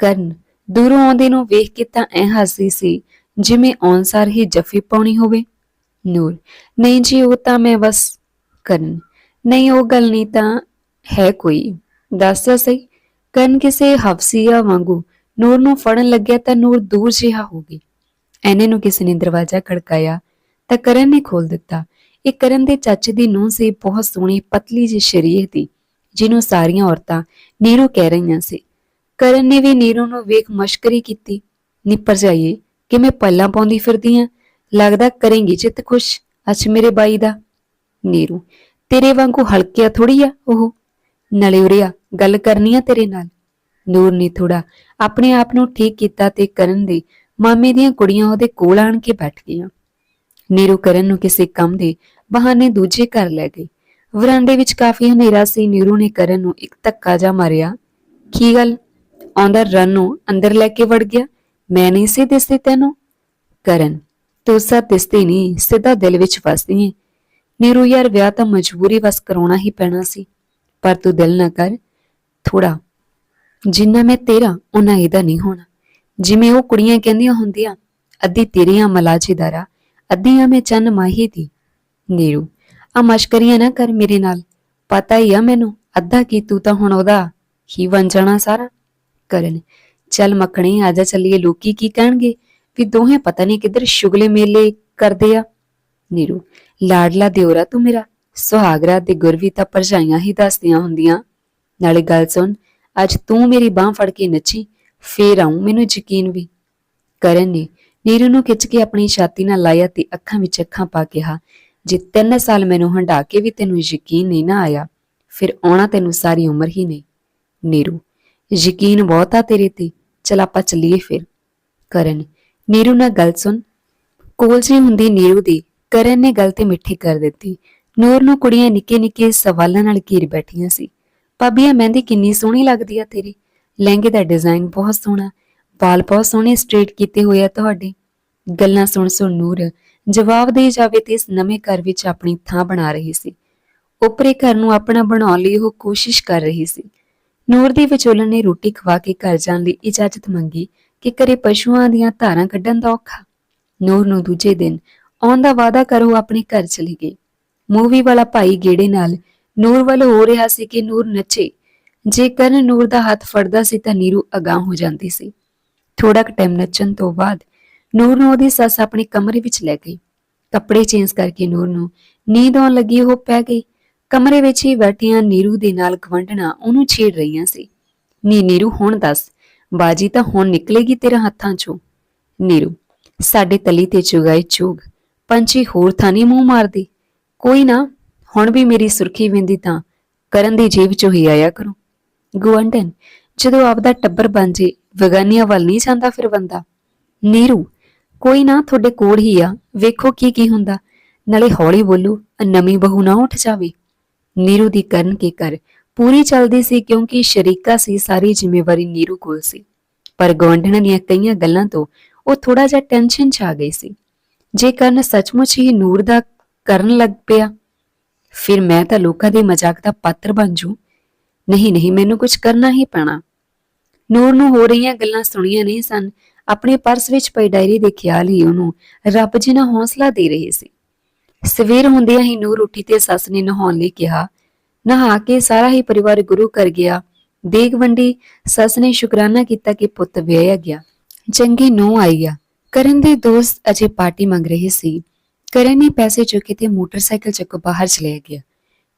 ਕਰਨ, ਦੂਰੋਂ ਆਉਂਦੇ ਨੂੰ ਵੇਖ ਕੇ ਤਾਂ ਐ ਹੱਸੀ ਸੀ ਜਿਵੇਂ ਔਨਸਾਰ ਹੀ ਜੱਫੀ ਪਾਉਣੀ ਹੋਵੇ। ਨੂਰ, ਨਹੀਂ ਜੀ ਉਹ ਤਾਂ ਮੈਂ ਬਸ ਕਰਨ, ਨਹੀਂ ਉਹ ਗੱਲ ਨਹੀਂ ਤਾਂ ਹੈ ਕੋਈ। ਦੱਸ ਤਾਂ ਸਹੀ ਕਰਨ ਕਿਸੇ ਹਫਸੀਆ ਵਾਂਗੂ ਨੂਰ ਨੂੰ ਫੜਨ ਲੱਗਿਆ ਤਾਂ ਨੂਰ ਦੂਰ ਜਿਹਾ ਹੋ ਗਈ। ਐਨੇ ਨੂੰ ਕਿਸੇ ਨੇ ਦਰਵਾਜ਼ਾ ਖੜਕਾਇਆ ਤਾਂ ਕਰਨ ਨੇ ਖੋਲ ਦਿੱਤਾ। ਇਹ ਕਰਨ ਦੇ ਚਾਚੇ ਦੀ ਨੂੰਹ ਸੀ, ਬਹੁਤ ਸੋਹਣੀ, ਪਤਲੀ ਜਿਹੀ ਸ਼ਰੀਰ ਦੀ, ਜਿਹਨੂੰ ਸਾਰੀਆਂ ਔਰਤਾਂ ਨੀਰੂ ਕਹਿ ਰਹੀਆਂ ਸੀ। ਕਰਨ ਨੇ ਵੀ ਨੀਰੂ ਨੂੰ ਵੇਖ ਮਸ਼ਕਰੀ ਕੀਤੀ। ਨਿੱਪਰ ਜਾਈਏ ਕਿ ਮੈਂ ਪੱਲਾਂ ਪਾਉਂਦੀ ਫਿਰਦੀ ਆ? ਲੱਗਦਾ ਕਰੇਂਗੀ ਚਿੱਤ ਖੁਸ਼। ਅੱਛ ਮੇਰੇ ਬਾਈ ਦਾ। ਨੀਰੂ, ਤੇਰੇ ਵਾਂਗੂ ਹਲਕਿਆ ਥੋੜੀ ਆ ਉਹ। ਨਲੇ ਉਰਿਆ, ਗੱਲ ਕਰਨੀ ਆ ਤੇਰੇ ਨਾਲ। ਨੂਰ ਨੇ ਥੋੜਾ ਆਪਣੇ ਆਪ ਨੂੰ ਠੀਕ ਕੀਤਾ ਤੇ ਕਰਨ ਦੇ ਮਾਮੇ ਦੀਆਂ ਕੁੜੀਆਂ ਉਹਦੇ ਕੋਲ ਆਣ ਕੇ ਬੈਠ ਗਈਆਂ। ਨੀਰੂ ਕਰਨ ਨੂੰ ਕਿਸੇ ਕੰਮ ਦੇ ਬਹਾਨੇ ਦੂਜੇ ਘਰ ਲੈ ਗਈ। ਵਰਾਂਡੇ ਵਿੱਚ ਕਾਫੀ ਹਨੇਰਾ ਸੀ, ਨੀਰੂ ਨੇ ਕਰਨ ਨੂੰ ਇੱਕ ਧੱਕਾ ਜਾ ਮਾਰਿਆ। ਕੀ ਗੱਲ? ਆਉਂਦਾ ਰਨ ਨੂੰ ਅੰਦਰ ਲੈ ਕੇ ਵੜ ਗਿਆ? ਮੈਂ ਨਹੀਂ ਸੀ ਦਿਸਦੀ ਤੈਨੂੰ? ਕਰਨ, ਤੂੰ ਸਭ ਦਿਸਦੀ ਨਹੀਂ, ਸਿੱਧਾ ਦਿਲ ਵਿੱਚ ਵਸਦੀ ਹੈ ਨੀਰੂ ਯਾਰ ਵਿਆਹ ਤਾਂ ਮਜਬੂਰੀ ਵਸ ਕਰਾਉਣਾ ਹੀ ਪੈਣਾ ਸੀ। ਪਰ ਤੂੰ ਦਿਲ ਨਾ ਕਰ ਥੋੜਾ ਜਿੰਨਾ ਮੈਂ ਤੇਰਾ ਉਹਨਾਂ ਇਹਦਾ ਨਹੀਂ ਹੋਣਾ। ਜਿਵੇਂ ਉਹ ਕੁੜੀਆਂ ਕਹਿੰਦੀਆਂ ਹੁੰਦੀਆਂ, ਅੱਧੀ ਤੇਰੀਆਂ ਮਲਾਜੀਦਾਰਾ ਅੱਧੀਆਂ ਮੈਂ ਚੰਨ ਮਾਹੀ ਦੀ। ਨੀਰੂ, ਆ ਮਸ਼ਕਰੀਆਂ ਨਾ ਕਰ ਮੇਰੇ ਨਾਲ। ਪਤਾ ਹੀ ਆ ਮੈਨੂੰ, ਅੱਧਾ ਕੀ ਤੂੰ ਤਾਂ ਹੁਣ ਉਹਦਾ ਹੀ ਬਣ ਜਾਣਾ ਸਾਰਾ। ਕਰਨ, ਚੱਲ ਮੱਖਣੀ ਆਜਾ ਚੱਲੀਏ। ਲੋਕੀ ਕੀ ਕਹਿਣਗੇ? ਵੀ ਦੋਹੇ ਪਤਾ ਨਹੀਂ ਕਿੱਧਰ ਸ਼ੁਗਲੇ ਮੇਲੇ ਕਰਦੇ ਆ। ਨੀਰੂ, ਲਾਡਲਾ ਦਿਓਰਾ ਤੂੰ ਮੇਰਾ। ਸੁਹਾਗਰਾ ਤੇ ਗੁਰਵੀ ਤਾਂ ਪਰਜਾਈਆਂ ਹੀ ਦੱਸਦੀਆਂ ਹੁੰਦੀਆਂ। ਨਾਲੇ ਗੱਲ ਸੁਣ, ਅੱਜ ਤੂੰ ਮੇਰੀ ਬਾਹ ਫੜ ਕੇ ਨੱਚੀ, ਫੇਰ ਆਉਂ ਮੈਨੂੰ ਯਕੀਨ ਵੀ। ਕਰਨ ਨੇ ਨੀਰੂ ਨੂੰ ਖਿੱਚ ਕੇ ਆਪਣੀ ਛਾਤੀ ਨਾਲ ਲਾਇਆ ਤੇ ਅੱਖਾਂ ਵਿੱਚ ਅੱਖਾਂ ਪਾ ਕਿਹਾ, ਜੇ ਤਿੰਨ ਸਾਲ ਮੈਨੂੰ ਹੰਡਾ ਕੇ ਵੀ ਤੈਨੂੰ ਯਕੀਨ ਨਹੀਂ ਨਾ ਆਇਆ, ਫਿਰ ਆਉਣਾ ਤੈਨੂੰ ਸਾਰੀ ਉਮਰ ਹੀ ਨਹੀਂ। ਨੀਰੂ, ਯਕੀਨ ਬਹੁਤ ਆ ਤੇਰੇ ਤੇ, ਚਲ ਆਪਾਂ ਚੱਲੀਏ ਫਿਰ। ਕਰਨ, ਨੀਰੂ ਨਾਲ ਗੱਲ ਸੁਣ, ਕੋਲ ਜੀ ਹੁੰਦੀ ਨੀਰੂ ਦੀ, ਕਰਨ ਨੇ ਗੱਲ ਤੇ ਮਿੱਠੀ ਕਰ ਦਿੱਤੀ। ਨੂਰ ਨੂੰ ਕੁੜੀਆਂ ਨਿੱਕੇ ਨਿੱਕੇ ਸਵਾਲਾਂ ਨਾਲ ਘੇਰ ਬੈਠੀਆਂ ਸੀ। ਭਾਬੀਆ ਮਹਿੰਦੀ ਕਿੰਨੀ ਸੋਹਣੀ ਲੱਗਦੀ ਆ ਤੇਰੀ। ਲਹਿੰਗੇ ਦਾ ਡਿਜ਼ਾਈਨ ਬਹੁਤ ਸੋਹਣਾ। ਵਾਲ ਬਹੁਤ ਸੋਹਣੇ ਸਟ੍ਰੇਟ ਕੀਤੇ ਹੋਏ ਆ ਤੁਹਾਡੇ। ਗੱਲਾਂ ਸੁਣ ਸੁਣ ਨੂਰ ਜਵਾਬ ਦੇ ਜਾਵੇ ਤੇ ਇਸ ਨਵੇਂ ਘਰ ਵਿੱਚ ਆਪਣੀ ਥਾਂ ਬਣਾ ਰਹੀ ਸੀ। ਉਪਰੇ ਘਰ ਨੂੰ ਆਪਣਾ ਬਣਾਉਣ ਲਈ ਉਹ ਕੋਸ਼ਿਸ਼ ਕਰ ਰਹੀ ਸੀ। ਨੂਰ ਦੀ ਵਿਚੋਲਨ ਨੇ ਰੋਟੀ ਖਵਾ ਕੇ ਘਰ ਜਾਣ ਲਈ ਇਜਾਜ਼ਤ ਮੰਗੀ ਕਿ ਘਰੇ ਪਸ਼ੂਆਂ ਦੀਆਂ ਧਾਰਾਂ ਕੱਢਣ ਦਾ ਔਖਾ। ਨੂਰ ਨੂੰ ਦੂਜੇ ਦਿਨ ਆਉਣ ਦਾ ਵਾਅਦਾ ਕਰੋ ਆਪਣੇ ਘਰ ਚਲੀ ਗਈ। ਮੂਵੀ ਵਾਲਾ ਭਾਈ ਗੇੜੇ ਨਾਲ ਨੂਰ ਵੱਲ ਹੋ ਰਿਹਾ ਸੀ ਕਿ ਨੂਰ ਨੱਚੇ। ਜੇਕਰ ਨੂਰ ਦਾ ਹੱਥ ਫੜਦਾ ਸੀ ਤਾਂ ਨੀਰੂ ਅਗਾਂਹ ਹੋ ਜਾਂਦੀ ਸੀ। ਥੋੜਾ ਕੁ ਟਾਈਮ ਨੱਚਣ ਤੋਂ ਬਾਅਦ ਨੂਰ ਨੂੰ ਉਹਦੀ ਸੱਸ ਆਪਣੇ ਕਮਰੇ ਵਿੱਚ ਲੈ ਗਈ। ਕੱਪੜੇ ਚੇਂਜ ਕਰਕੇ ਨੂਰ ਨੂੰ ਨੀਂਦ ਆਉਣ ਲੱਗੀ, ਉਹ ਪੈ ਗਈ। ਕਮਰੇ ਵਿੱਚ ਹੀ ਬੈਠੀਆਂ ਨੀਰੂ ਦੇ ਨਾਲ ਗਵੰਡਣਾ ਉਹਨੂੰ ਛੇੜ ਰਹੀਆਂ ਸੀ। ਨੀ, ਨੀਰੂ, ਹੁਣ ਦੱਸ। ਬਾਜੀ ਤਾਂ ਹੁਣ ਨਿਕਲੇਗੀ ਤੇਰੇ ਹੱਥਾਂ ਚੋਂ। ਨੀਰੂ, ਸਾਡੇ ਤਲੀ ਤੇ ਚੁਗਾਏ ਚੁਗ। ਪੰਛੀ ਹੋਰ ਥਾਂ ਨਹੀਂ ਮੂੰਹ ਮਾਰਦੀ। ਕੋਈ ਨਾ, ਹੁਣ ਵੀ ਮੇਰੀ ਸੁਰਖੀ ਵਿੰਦੀ ਤਾਂ ਕਰਨ ਦੀ ਜੇਬ ਚੋਂ ਹੀ ਆਇਆ ਕਰੋ। ਗੁਆਂਢਣ, ਜਦੋਂ ਆਪਦਾ ਟੱਬਰ ਬਣ ਜੇ, ਵਗਾਨੀਆਂ ਵੱਲ ਨਹੀਂ ਜਾਂਦਾ ਫਿਰ ਬੰਦਾ। ਨੀਰੂ, ਕੋਈ ਨਾ ਤੁਹਾਡੇ ਕੋਲ ਹੀ ਆ, ਵੇਖੋ ਕੀ ਕੀ ਹੁੰਦਾ। ਨਾਲੇ ਹੌਲੀ ਬੋਲੂ ਨਵੀਂ ਬਹੂ ਨਾ ਉੱਠ ਜਾਵੇ। ਨੀਰੂ ਦੀ ਕਰਨ ਕੇ ਕਰ, ਪੂਰੀ ਚੱਲਦੀ ਸੀ ਕਿਉਂਕਿ ਸ਼ਰੀਕਾ ਸੀ, ਸਾਰੀ ਜ਼ਿੰਮੇਵਾਰੀ ਨੀਰੂ ਕੋਲ ਸੀ। ਪਰ ਗਵੰਡਣਾ ਦੀਆਂ ਕਈਆਂ ਗੱਲਾਂ ਤੋਂ ਉਹ ਥੋੜਾ ਜਿਹਾ ਟੈਨਸ਼ਨ ਚ ਆ ਗਈ ਸੀ। ਜੇ ਕਰਨ ਸੱਚਮੁੱਚ ਹੀ ਨੂਰ ਦਾ ਕਰਨ ਲੱਗ ਪਿਆ। ਫਿਰ ਮੈਂ ਤਾਂ ਲੋਕਾਂ ਦੇ ਮਜ਼ਾਕ ਦਾ ਪਾਤਰ ਬਣ ਜੂ। ਨਹੀਂ ਨਹੀਂ, ਮੈਨੂੰ ਕੁਝ ਕਰਨਾ ਹੀ ਪੈਣਾ। ਨੂਰ ਨੂੰ ਹੋ ਰਹੀਆਂ ਗੱਲਾਂ ਸੁਣੀਆਂ ਨਹੀਂ ਸਨ। ਆਪਣੇ ਪਰਸ ਵਿੱਚ ਪਈ ਡਾਇਰੀ ਦੇ ਖਿਆਲ ਹੀ ਉਹਨੂੰ ਰੱਬ ਜੀ ਨਾਲ ਹੌਸਲਾ ਦੇ ਰਹੇ ਸੀ। ਸਵੇਰ ਹੁੰਦਿਆਂ ਹੀ ਨੂਰ ਉੱਠੀ ਤੇ ਸੱਸ ਨੇ ਨਹਾਉਣ ਲਈ ਕਿਹਾ। ਨਹਾ ਕੇ ਸਾਰਾ ਹੀ ਪਰਿਵਾਰ ਗੁਰੂ ਕਰ ਗਿਆ। ਦੇਗ ਵੰਡੀ ਸੱਸ ਨੇ ਸ਼ੁਕਰਾਨਾ ਕੀਤਾ ਕਿ ਪੁੱਤ ਵਿਆਹਿਆ ਗਿਆ। ਚੰਗੀ ਨੂੰ ਆਈ ਆ। ਕਰਨ ਦੇ ਦੋਸਤ ਅਜੇ ਪਾਰਟੀ ਮੰਗ ਰਹੇ ਸੀ। ਕਰਨ ਨੇ ਪੈਸੇ ਚੁੱਕੇ ਤੇ ਮੋਟਰਸਾਈਕਲ ਚੱਕੋ ਬਾਹਰ ਚਲੇ ਗਿਆ।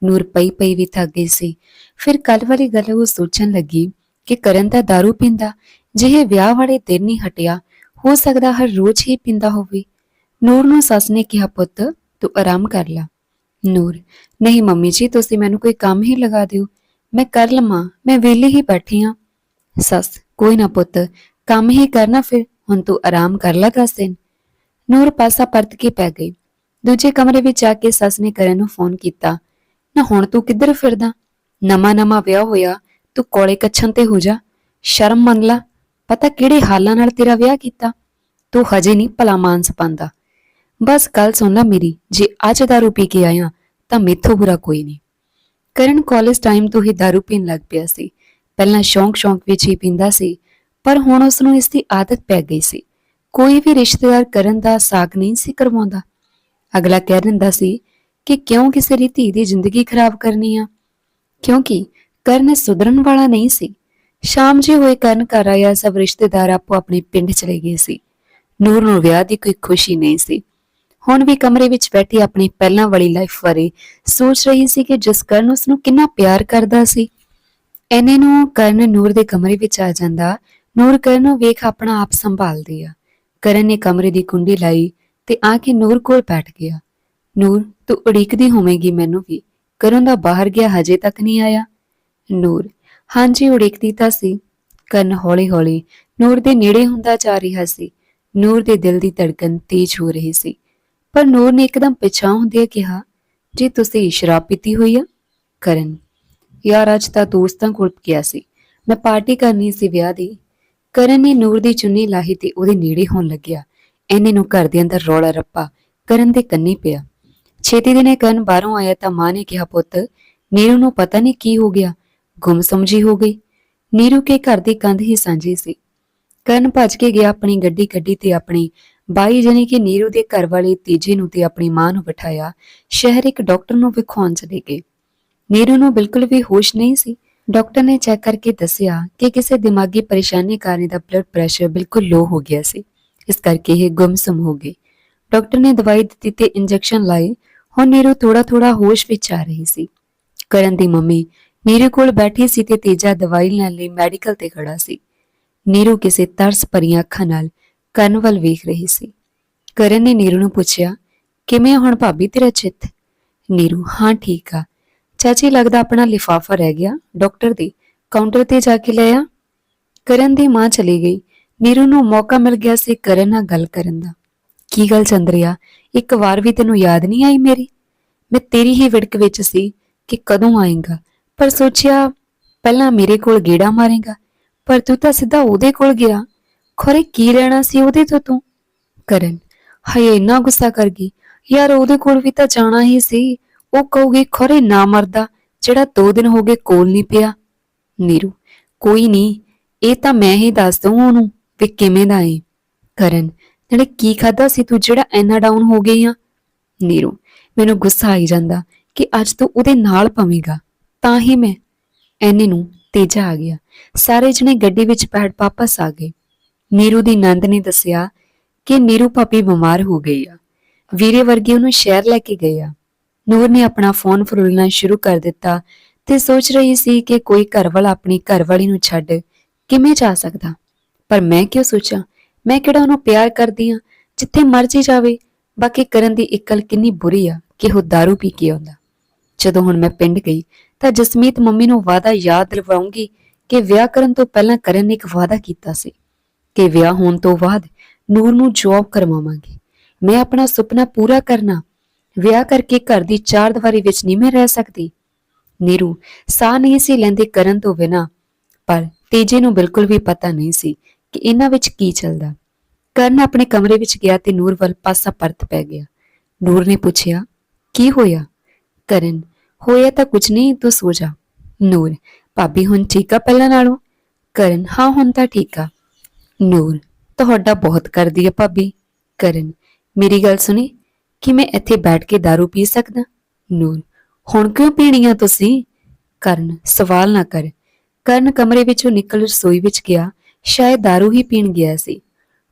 ਨੂਰ ਪਈ ਪਈ ਵੀ ਥੱਕ ਗਈ ਸੀ। ਫਿਰ ਕੱਲ ਵਾਲੀ ਗੱਲ ਉਹ ਸੋਚਣ ਲੱਗੀ ਕਿ ਕਰਨ ਦਾ दारू ਪੀਂਦਾ ਜਿਹੇ ਵਿਆਹ ਵਾਲੇ ਦਿਨ ਨਹੀਂ ਹਟਿਆ, ਹੋ ਸਕਦਾ ਹਰ ਰੋਜ਼ ਹੀ ਪੀਂਦਾ ਹੋਵੇ। ਨੂਰ ਨੂੰ ਸੱਸ ਨੇ ਕਿਹਾ, ਪੁੱਤ, ਤੂੰ ਆਰਾਮ ਕਰ ਲੈ। ਨੂਰ, ਨਹੀਂ ਮੰਮੀ ਜੀ, ਤੁਸੀਂ ਮੈਨੂੰ ਕੋਈ ਕੰਮ ਹੀ ਲਗਾ ਦਿਓ। ਮੈਂ ਕਰ ਲਵਾਂ, ਮੈਂ ਵਿਹਲੀ ਹੀ ਬੈਠੀ ਹਾਂ ਸੱਸ, ਕੋਈ ਨਾ ਪੁੱਤ, ਕੰਮ ਹੀ ਕਰਨਾ ਫਿਰ, ਹੁਣ ਤੂੰ ਆਰਾਮ ਕਰ ਲੈ ਦਸ ਦਿਨ। ਨੂਰ ਪਾਸਾ ਪਰਤ ਕੇ ਪੈ ਗਈ। ਦੂਜੇ ਕਮਰੇ ਵਿੱਚ ਜਾ ਕੇ ਸੱਸ ਨੇ ਕਰਨ ਨੂੰ ਫੋਨ ਕੀਤਾ। ਨਾ ਹੁਣ ਤੂੰ ਕਿੱਧਰ ਫਿਰਦਾ? ਨਵਾਂ ਨਵਾਂ ਵਿਆਹ ਹੋਇਆ, ਤੂੰ ਕੋਲੇ ਕੱਛਣ ਤੇ ਹੋ ਜਾ। ਸ਼ਰਮ ਮੰਨ ਲਾ। ਪਤਾ ਕਿਹੜੇ ਹਾਲਾਂ ਨਾਲ ਤੇਰਾ ਵਿਆਹ ਕੀਤਾ? ਤੂੰ ਹਜੇ ਨਹੀਂ ਭਲਾ ਮਾਨਸ ਪਾਉਂਦਾ। ਬਸ ਗੱਲ ਸੁਣ ਲੈ ਮੇਰੀ, ਜੇ ਅੱਜ ਦਾਰੂ ਪੀ ਕੇ ਆਇਆ, ਤਾਂ ਮੇਥੋਂ ਬੁਰਾ ਕੋਈ ਨਹੀਂ। ਕਰਨ ਕਾਲਜ ਟਾਈਮ ਤੋਂ ਹੀ ਦਾਰੂ ਪੀਣ ਲੱਗ ਪਿਆ ਸੀ। ਪਹਿਲਾਂ ਸ਼ੌਂਕ-ਸ਼ੌਂਕ ਵਿੱਚ ਹੀ ਪੀਂਦਾ ਸੀ, ਪਰ ਹੁਣ ਉਸ ਨੂੰ ਇਸ ਦੀ ਆਦਤ ਪੈ ਗਈ ਸੀ। ਕੋਈ ਵੀ ਰਿਸ਼ਤੇਦਾਰ ਕਰਨ ਦਾ ਸਾਕ ਨਹੀਂ ਸੀ ਕਰਵਾਉਂਦਾ। ਅਗਲਾ ਕਹਿ ਦਿੰਦਾ ਸੀ ਕਿ ਕਿਉਂ ਕਿਸੇ ਦੀ ਧੀ ਦੀ ਜ਼ਿੰਦਗੀ ਖਰਾਬ ਕਰਨੀ ਆ? ਕਿਉਂਕਿ ਕਰਨ ਸੁਧਰਨ ਵਾਲਾ ਨਹੀਂ ਸੀ। ਸ਼ਾਮ ਜੇ ਹੋਏ ਕਰਨ ਘਰ ਆਇਆ ਸਭ ਰਿਸ਼ਤੇਦਾਰ ਆਪੋ ਆਪਣੇ ਪਿੰਡ ਚਲੇ ਗਏ ਸੀ। ਨੂਰ ਨੂੰ ਵਿਆਹ ਦੀ ਕੋਈ ਖੁਸ਼ੀ ਨਹੀਂ ਸੀ। ਹੁਣ ਵੀ ਕਮਰੇ ਵਿੱਚ ਬੈਠੀ ਆਪਣੀ ਪਹਿਲਾਂ ਵਾਲੀ ਲਾਈਫ ਬਾਰੇ ਸੋਚ ਰਹੀ ਸੀ ਕਿ ਜਿਸ ਕਰਨ ਉਸ ਨੂੰ ਕਿੰਨਾ ਪਿਆਰ ਕਰਦਾ ਸੀ। ਐਨੇ ਨੂੰ ਕਰਨ ਨੂਰ ਦੇ ਕਮਰੇ ਵਿੱਚ ਆ ਜਾਂਦਾ, ਨੂਰ ਕਰਨ ਨੂੰ ਵੇਖ ਆਪਣਾ ਆਪ ਸੰਭਾਲਦੀ ਆ। ਕਰਨ ਨੇ ਕਮਰੇ ਦੀ ਕੁੰਡੀ ਲਾਈ ਤੇ ਆ ਕੇ ਨੂਰ ਕੋਲ ਬੈਠ ਗਿਆ। ਨੂਰ, ਤੂੰ ਉਡੀਕਦੀ ਹੋਵੇਂਗੀ ਮੈਨੂੰ ਵੀ। ਕਰਨ ਦਾ ਬਾਹਰ ਗਿਆ, ਹਜੇ ਤੱਕ ਨਹੀਂ ਆਇਆ। ਨੂਰ, ਹਾਂਜੀ, ਉਡੀਕਦੀ ਤਾਂ ਸੀ। ਕਰਨ ਹੌਲੀ-ਹੌਲੀ ਨੂਰ ਦੇ ਨੇੜੇ ਹੁੰਦਾ ਜਾ ਰਿਹਾ ਸੀ। ਨੂਰ ਦੇ ਦਿਲ ਦੀ ਧੜਕਨ ਤੇਜ਼ ਹੋ ਰਹੀ ਸੀ। ਪਰ ਨੂਰ ਨੇ ਇੱਕਦਮ ਪਿਛਾਂ ਹੁੰਦਿਆਂ ਕਿਹਾ, ਜੀ ਤੁਸੀਂ ਸ਼ਰਾਬ ਪੀਤੀ ਹੋਈ ਆ? ਕਰਨ, ਯਾਰ, ਅੱਜ ਤਾਂ ਦੋਸਤਾਂ ਕੋਲ ਗਿਆ ਸੀ। ਮੈਂ ਪਾਰਟੀ ਕਰਨੀ ਸੀ ਵਿਆਹ ਦੀ। ਕਰਨ ਨੇ ਨੂਰ ਦੀ ਚੁੰਨੀ ਲਾਹੀ ਤੇ ਉਹਦੇ ਨੇੜੇ ਹੋਣ ਲੱਗਿਆ। ਐਨੇ ਨੂੰ ਘਰ ਦੇ ਅੰਦਰ ਰੌਲਾ ਰੱਪਾ ਕਰਨ ਦੇ ਕੰਨੀ ਪਿਆ। ਛੇਤੀ ਦਿਨੇ ਕਰਨ ਬਾਹਰੋਂ ਆਇਆ ਤਾਂ ਮਾਂ ਨੇ ਕਿਹਾ, ਪੁੱਤ, ਨੀਰੂ ਨੂੰ ਪਤਾ ਨਹੀਂ ਕੀ ਹੋ ਗਿਆ। ਗੁੰਮ ਸਮਝੀ ਹੋ ਗਈ। ਨੀਰੂ ਕੇ ਘਰ ਦੀ ਕੰਧ ਹੀ ਸਾਂਝੀ ਸੀ। ਕਰਨ ਭੱਜ ਕੇ ਗਿਆ ਆਪਣੀ ਗੱਡੀ ਗੱਡੀ ਤੇ ਆਪਣੀ ਬਾਈ ਜਣੀ ਕਿ ਨੀਰੂ ਦੇ ਘਰ ਵਾਲੇ ਤੀਜੇ ਨੂੰ ਤੇ ਆਪਣੀ ਮਾਂ ਨੂੰ ਬਿਠਾਇਆ। ਸ਼ਹਿਰ ਇੱਕ ਡਾਕਟਰ ਨੂੰ ਵਿਖਾਉਣ ਚਲੇ ਗਏ। ਨੀਰੂ ਨੂੰ ਬਿਲਕੁਲ ਵੀ ਹੋਸ਼ ਨਹੀਂ ਸੀ। ਡਾਕਟਰ ਨੇ ਚੈੱਕ ਕਰਕੇ ਦੱਸਿਆ ਕਿ ਕਿਸੇ ਦਿਮਾਗੀ ਪਰੇਸ਼ਾਨੀ ਕਾਰਨ ਦਾ ਬਲੱਡ ਪ੍ਰੈਸ਼ਰ ਬਿਲਕੁਲ ਲੋ ਹੋ ਗਿਆ ਸੀ। ਇਸ ਕਰਕੇ ਇਹ ਗੁੰਮਸਮ ਹੋ ਗਈ। ਡਾਕਟਰ ਨੇ ਦਵਾਈ ਦਿੱਤੀ ਤੇ ਇੰਜੈਕਸ਼ਨ ਲਾਏ। ਹੁਣ ਨੀਰੂ ਥੋੜਾ ਥੋੜਾ ਹੋਸ਼ ਵਿੱਚ ਆ ਰਹੀ ਸੀ। ਕਰਨ ਦੀ ਮੰਮੀ ਨੀਰੂ ਕੋਲ ਬੈਠੀ ਸੀ ਤੇ ਤੀਜਾ ਦਵਾਈ ਲੈਣ ਲਈ ਮੈਡੀਕਲ ਤੇ ਖੜਾ ਸੀ। ਨੀਰੂ ਕਿਸੇ ਤਰਸ ਭਰੀਆਂ ਅੱਖਾਂ ਨਾਲ ਕਰਨ ਵੱਲ ਵੇਖ ਰਹੀ ਸੀ। ਕਰਨ ਨੇ ਨੀਰੂ ਨੂੰ ਪੁੱਛਿਆ, ਕਿਵੇਂ ਹੁਣ ਭਾਬੀ ਤੇਰਾ ਚਿੱਤ? ਨੀਰੂ, ਹਾਂ, ਠੀਕ ਆ। ਚਾਚੀ ਲੱਗਦਾ ਆਪਣਾ ਲਿਫਾਫਾ ਰਹਿ ਗਿਆ। ਡਾਕਟਰ ਦੇ ਕਾਊਂਟਰ ਤੇ ਜਾ ਕੇ ਲਿਆ ਕਰਨ ਦੀ ਮਾਂ ਚਲੀ ਗਈ। ਨੀਰੂ ਨੂੰ ਮੌਕਾ ਮਿਲ ਗਿਆ ਸੀ ਕਰਨ ਨਾਲ ਗੱਲ ਕਰਨ ਦਾ। ਕੀ ਗੱਲ ਚੰਦਰਿਆ, ਇੱਕ ਵਾਰ ਵੀ ਤੈਨੂੰ ਯਾਦ ਨਹੀਂ ਆਈ ਮੇਰੀ? ਮੈਂ ਤੇਰੀ ਹੀ ਵਿੜਕ ਵਿੱਚ ਸੀ ਕਿ ਕਦੋਂ ਆਏਗਾ, ਪਰ ਸੋਚਿਆ ਪਹਿਲਾਂ ਮੇਰੇ ਕੋਲ ਗੇੜਾ ਮਾਰੇਗਾ, ਪਰ ਤੂੰ ਤਾਂ ਸਿੱਧਾ ਉਹਦੇ ਕੋਲ ਗਿਆ ਖਰੇ ਕੀ ਲੈਣਾ ਸੀ ਉਹਦੇ ਤੋਂ ਤੂੰ? ਕਰਨ, ਹਾਏ, ਇੰਨਾ ਗੁੱਸਾ ਕਰ ਗਈ। ਯਾਰ ਉਹਦੇ ਕੋਲ ਵੀ ਤਾਂ ਜਾਣਾ ਹੀ ਸੀ। ਉਹ ਕਹੂਗੀ, ਖਰੇ ਨਾ ਮਰਦਾ, ਜਿਹੜਾ 2 ਦਿਨ ਹੋ ਗਏ ਕੋਲ ਨਹੀਂ ਪਿਆ। ਨੀਰੂ, ਕੋਈ ਨਹੀਂ, ਇਹ ਤਾਂ ਮੈਂ ਹੀ ਦੱਸ ਦਊਂ ਉਹਨੂੰ। ਵੀ ਕਿਵੇਂ ਦਾ ਏ? ਕਰਨ ਨਾਲੇ ਕੀ ਖਾਦਾ ਸੀ ਤੂੰ, ਜਿਹੜਾ ਇੰਨਾ ਡਾਊਨ ਹੋ ਗਈ ਆ? ਨੀਰੂ, ਮੈਨੂੰ ਗੁੱਸਾ ਆਈ ਜਾਂਦਾ ਕਿ ਅੱਜ ਤੂੰ ਉਹਦੇ ਨਾਲ ਪਵੇਂਗਾ। ਤਾਂ ਹੀ ਮੈਂ ਐਨੇ ਨੂੰ ਤੇਜਾ ਆ ਗਿਆ। ਸਾਰੇ ਜਣੇ ਗੱਡੀ ਵਿੱਚ ਬੈਠ ਵਾਪਸ ਆ ਗਏ। ਨੀਰੂ ਦੀ ਨੰਦ ਨੇ ਦੱਸਿਆ ਕਿ ਨੀਰੂ ਪਾਪੀ ਬਿਮਾਰ ਹੋ ਗਈ ਆ। ਵੀਰੇ ਵਰਗੇ ਉਹਨੂੰ ਸ਼ਹਿਰ ਲੈ ਕੇ ਗਏ ਆ। ਨੂਰ ਨੇ ਆਪਣਾ ਫੋਨ ਫਰੋਲਣਾ ਸ਼ੁਰੂ ਕਰ ਦਿੱਤਾ ਤੇ ਸੋਚ ਰਹੀ ਸੀ ਕਿ ਕੋਈ ਘਰਵਾਲਾ ਆਪਣੀ ਘਰਵਾਲੀ ਨੂੰ ਛੱਡ ਕਿਵੇਂ ਜਾ ਸਕਦਾ। ਪਰ ਮੈਂ ਕਿਉਂ ਸੋਚਾਂ? ਮੈਂ ਕਿਹੜਾ ਉਹਨੂੰ ਪਿਆਰ ਕਰਦੀ ਆ ਜਿੱਥੇ ਮਰਜ਼ੀ ਜਾਵੇ। ਬਾਕੀ ਕਰਨ ਦੀ ਇੱਕ ਗੱਲ ਕਿੰਨੀ ਬੁਰੀ ਆ ਕਿ ਉਹ दारू ਪੀ ਕੇ ਆਉਂਦਾ। ਜਦੋਂ ਹੁਣ ਮੈਂ ਪਿੰਡ ਗਈ, ਤਾਂ ਜਸਮੀਤ ਮੰਮੀ ਨੂੰ ਵਾਅਦਾ ਯਾਦ ਦਿਲਵਾਉਂਗੀ ਕਿ ਵਿਆਹ ਕਰਨ ਤੋਂ ਪਹਿਲਾਂ ਕਰਨ ਨੇ ਇੱਕ ਵਾਅਦਾ ਕੀਤਾ ਸੀ ਕਿ ਵਿਆਹ ਹੋਣ ਤੋਂ ਬਾਅਦ ਨੂਰ ਨੂੰ ਜੌਬ ਕਰਵਾਵਾਂਗੀ। ਮੈਂ ਆਪਣਾ ਸੁਪਨਾ ਪੂਰਾ ਕਰਨਾ। ਵਿਆਹ ਕਰਕੇ ਘਰ ਦੀ ਚਾਰ ਦੀਵਾਰੀ ਵਿੱਚ ਨਹੀਂ ਮੈਂ ਰਹਿ ਸਕਦੀ। ਨੀਰੂ ਸਾਹ ਨਹੀਂ ਸੀ ਲੈਂਦੇ ਕਰਨ ਤੋਂ ਬਿਨਾ। ਪਰ ਤੇਜੇ ਨੂੰ ਬਿਲਕੁਲ ਵੀ ਪਤਾ ਨਹੀਂ ਸੀ ਕਿ ਇਹਨਾਂ ਵਿੱਚ ਕੀ ਚੱਲਦਾ? ਕਰਨ ਆਪਣੇ ਕਮਰੇ ਵਿੱਚ ਗਿਆ ਤੇ ਨੂਰ ਵੱਲ ਪਾਸਾ ਪਰਤ ਪੈ ਗਿਆ। ਨੂਰ ਨੇ ਪੁੱਛਿਆ, ਕੀ ਹੋਇਆ? ਕਰਨ, ਹੋਇਆ ਤਾਂ ਕੁਝ ਨਹੀਂ, ਤੂੰ ਸੋ ਜਾ। ਨੂਰ, ਭਾਬੀ, ਹੁਣ ਠੀਕ ਆ ਪਹਿਲਾਂ ਨਾਲੋਂ? ਕਰਨ, ਹਾਂ, ਹੁਣ ਤਾਂ ਠੀਕ ਆ। ਨੂਰ, ਤੁਹਾਡਾ ਬਹੁਤ ਕਰਦੀ ਹੈ ਭਾਬੀ। ਕਰਨ, ਮੇਰੀ ਗੱਲ ਸੁਣੀ, ਕਿ ਮੈਂ ਇੱਥੇ ਬੈਠ ਕੇ दारू ਪੀ ਸਕਦਾ? ਨੂਰ, ਹੁਣ ਕਿਉਂ ਪੀਣੀ ਆ ਤੁਸੀਂ? ਕਰਨ, ਸਵਾਲ ਨਾ ਕਰ। ਕਰਨ ਕਮਰੇ ਵਿੱਚੋਂ ਨਿਕਲ ਰਸੋਈ ਵਿੱਚ ਗਿਆ ਸ਼ਾਇਦ दारू ਹੀ ਪੀਣ ਗਿਆ ਸੀ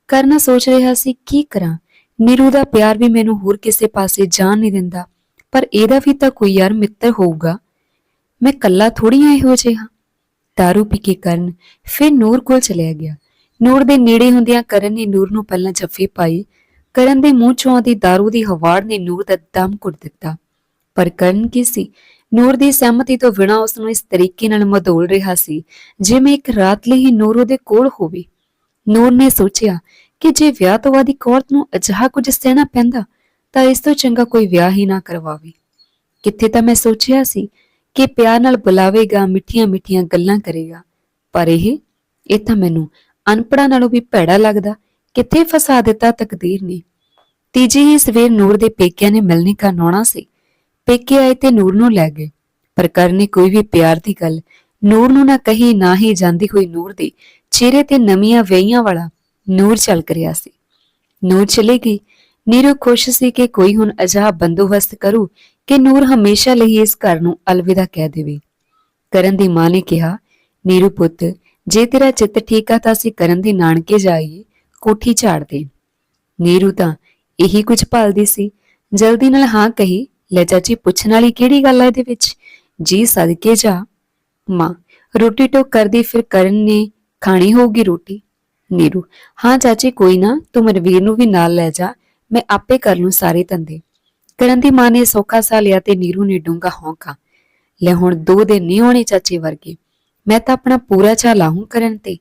ਕਰਨ ਸੋਚ ਰਿਹਾ ਸੀ ਕੀ ਕਰਾਂ ਨੀਰੂ ਦਾ ਪਿਆਰ ਵੀ ਮੈਨੂੰ ਹੋਰ ਕਿਸੇ ਪਾਸੇ ਜਾਣ ਨਹੀਂ ਦਿੰਦਾ ਪਰ ਇਹਦਾ ਵੀ ਤਾਂ ਕੋਈ ਯਾਰ ਮਿੱਤਰ ਹੋਊਗਾ ਮੈਂ ਕੱਲਾ ਥੋੜੀ ਆ ਇਹੋ ਜਿਹਾ दारू ਪੀ ਕੇ ਕਰਨ ਫਿਰ ਨੂਰ ਕੋਲ ਚਲਿਆ ਗਿਆ ਨੂਰ ਦੇ ਨੇੜੇ ਹੁੰਦਿਆਂ ਕਰਨ ਨੇ ਨੂਰ ਨੂੰ ਪਹਿਲਾਂ ਜੱਫੀ ਪਾਈ ਕਰਨ ਦੇ ਮੂੰਹ ਚੋਂ ਆਦੀ दारू ਦੀ ਹਵਾੜ ਨੇ ਨੂਰ ਦਾ ਦਮ ਘੁੱਟ ਦਿੱਤਾ ਪਰ ਕਰਨ ਕੀ ਸੀ ਨੂਰ ਦੀ ਸਹਿਮਤੀ ਤੋਂ ਬਿਨਾਂ ਉਸ ਨੂੰ ਇਸ ਤਰੀਕੇ ਨਾਲ ਮਧੋਲ ਰਿਹਾ ਸੀ, ਜਿਵੇਂ ਇੱਕ ਰਾਤ ਲਈ ਹੀ ਨੂਰ ਉਹਦੇ ਕੋਲ ਹੋਵੇ। ਨੂਰ ਨੇ ਸੋਚਿਆ ਕਿ ਜੇ ਵਿਆਹ ਤੋਂ ਬਾਅਦ ਇੱਕ ਔਰਤ ਨੂੰ ਅਜਿਹਾ ਕੁਝ ਸਹਿਣਾ ਪੈਂਦਾ, ਤਾਂ ਇਸ ਤੋਂ ਚੰਗਾ ਕੋਈ ਵਿਆਹ ਹੀ ਨਾ ਕਰਵਾਵੇ। ਕਿੱਥੇ ਤਾਂ ਮੈਂ ਸੋਚਿਆ ਸੀ ਕਿ ਪਿਆਰ ਨਾਲ ਬੁਲਾਵੇਗਾ, ਮਿੱਠੀਆਂ-ਮਿੱਠੀਆਂ ਗੱਲਾਂ ਕਰੇਗਾ, ਪਰ ਇਹ ਇਹ ਤਾਂ ਮੈਨੂੰ ਅਨਪੜਾਂ ਨਾਲੋਂ ਵੀ ਭੈੜਾ ਲੱਗਦਾ, ਕਿੱਥੇ ਫਸਾ ਦਿੱਤਾ ਤਕਦੀਰ ਨੇ। ਤੀਜੀ ਹੀ ਸਵੇਰ ਨੂਰ ਦੇ ਪੇਕਿਆਂ ਨੇ ਮਿਲਣੇ ਕਾ ਨੌਣਾ ਸੀ। ਪੇਕੇ ਆਏ ਤੇ ਨੂਰ ਨੂੰ ਲੈ ਗਏ। ਪਰ ਕਰਨ ਨੇ ਕੋਈ ਵੀ ਪਿਆਰ ਦੀ ਗੱਲ ਨੂਰ ਨੂੰ ਨਾ ਕਹੀ, ਨਾ ਹੀ ਜਾਂਦੀ ਹੋਈ ਨੂਰ ਦੇ। ਚਿਹਰੇ ਤੇ ਨਵੀਆਂ ਵੇਈਆਂ ਵਾਲਾ ਨੂਰ ਝਲਕ ਰਿਹਾ ਸੀ। ਨੂਰ ਚਲੀ ਗਈ। ਨੀਰੂ ਖੁਸ਼ ਸੀ ਕਿ ਕੋਈ ਹੁਣ ਅਜਿਹਾ ਬੰਦੋਬਸਤ ਕਰੂ ਕਿ ਨੂਰ ਹਮੇਸ਼ਾ ਲਈ ਇਸ ਘਰ ਨੂੰ ਅਲਵਿਦਾ ਕਹਿ ਦੇਵੇ। ਕਰਨ ਦੀ ਮਾਂ ਨੇ ਕਿਹਾ, ਨੀਰੂ ਪੁੱਤ, ਜੇ ਤੇਰਾ ਚਿੱਤ ਠੀਕ ਆ ਤਾਂ ਅਸੀਂ ਕਰਨ ਦੇ ਨਾਨਕੇ ਜਾਈਏ, ਕੋਠੀ ਝਾੜ ਦੇ। ਨੀਰੂ ਤਾਂ ਇਹੀ ਕੁਝ ਭਾਲਦੀ ਸੀ। ਜਲਦੀ ਨਾਲ ਹਾਂ ਕਹੀ ਲੈ ਚਾਚੀ ਪੁੱਛਣ ਵਾਲੀ ਕਿਹੜੀ ਗੱਲ ਹੈ ਇਹਦੇ ਵਿੱਚ? ਜੀ, ਸਦਕੇ ਜਾ। ਮਾਂ, ਰੋਟੀ ਟੋਕ ਕਰਦੀ, ਫਿਰ ਕਰਨ ਨੇ ਖਾਣੀ ਹੋਊਗੀ ਰੋਟੀ। ਨੀਰੂ, ਹਾਂ ਚਾਚੀ, ਕੋਈ ਨਾ, ਤੂੰ ਮਨਵੀਰ ਨੂੰ ਵੀ ਨਾਲ ਲੈ ਜਾ। ਮੈਂ ਆਪੇ ਕਰ ਲੂੰ ਸਾਰੇ ਧੰਦੇ। ਕਰਨ ਦੀ ਮਾਂ ਨੇ ਸੌਖਾ ਸਾ ਲਿਆ ਤੇ ਨੀਰੂ ਨੇ ਡੂੰਗਾ ਹੌਂਕਾ ਲੈ ਹੁਣ ਦੋ ਦਿਨ ਨਹੀਂ ਹੋਣੇ ਚਾਚੇ ਵਰਗੇ। ਮੈਂ ਤਾਂ ਆਪਣਾ ਪੂਰਾ ਚਾਹ ਲਾਹੂੰ ਕਰਨ ਤੇ।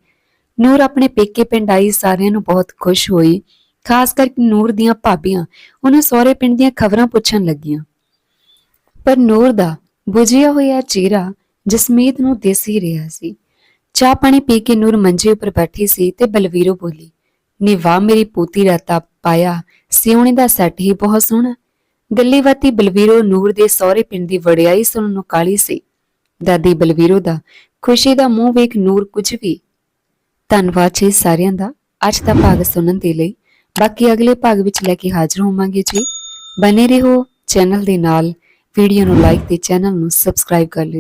ਨੂਰ ਆਪਣੇ ਪੇਕੇ ਪਿੰਡ ਆਈ, ਸਾਰਿਆਂ ਨੂੰ ਬਹੁਤ ਖੁਸ਼ ਹੋਈ। ਖਾਸ ਕਰਕੇ ਨੂਰ ਦੀਆਂ ਭਾਬੀਆਂ, ਉਹਨਾਂ ਸਹੁਰੇ ਪਿੰਡ ਦੀਆਂ ਖਬਰਾਂ ਪੁੱਛਣ ਲੱਗੀਆਂ। ਪਰ ਨੂਰ ਦਾ ਬੁਝਿਆ ਹੋਇਆ ਚਿਹਰਾ ਜਸਮੀਤ ਨੂੰ ਦਿਸ ਹੀ ਰਿਹਾ ਸੀ। ਚਾਹ ਪਾਣੀ ਪੀ ਕੇ ਨੂਰ ਮੰਜੇ ਉੱਪਰ ਬੈਠੀ ਸੀ ਤੇ ਬਲਵੀਰੋ ਬੋਲੀ ਨੀ ਵਾਹ ਮੇਰੀ ਪੋਤੀ ਰਾਤਾ ਪਾਇਆ, ਸਿਉਣੇ ਦਾ ਸੈੱਟ ਹੀ ਬਹੁਤ ਸੋਹਣਾ। ਗੱਲੀਵਤੀ ਬਲਵੀਰੋ ਨੂਰ ਦੇ ਸਹੁਰੇ ਪਿੰਡ ਦੀ ਵਡਿਆਈ ਸੁਣਨ ਨੂੰ ਕਾਲੀ ਸੀ। ਦਾਦੀ ਬਲਵੀਰੋ ਦਾ ਖੁਸ਼ੀ ਦਾ ਮੂੰਹ ਵੇਖ ਨੂਰ ਕੁਝ ਵੀ ਧੰਨਵਾਦ ਜੀ ਸਾਰਿਆਂ ਦਾ। ਅੱਜ ਦਾ ਭਾਗ ਸੁਣਨ ਦੇ ਲਈ ਬਾਕੀ ਅਗਲੇ ਭਾਗ ਵਿੱਚ ਲੈ ਕੇ ਹਾਜ਼ਰ ਹੋਵਾਂਗੇ ਜੀ। ਬਨੇ ਰਹੋ ਚੈਨਲ ਦੇ ਨਾਲ। ਵੀਡੀਓ ਨੂੰ ਲਾਈਕ ਤੇ ਚੈਨਲ ਨੂੰ ਸਬਸਕ੍ਰਾਈਬ ਕਰ ਲਿਓ।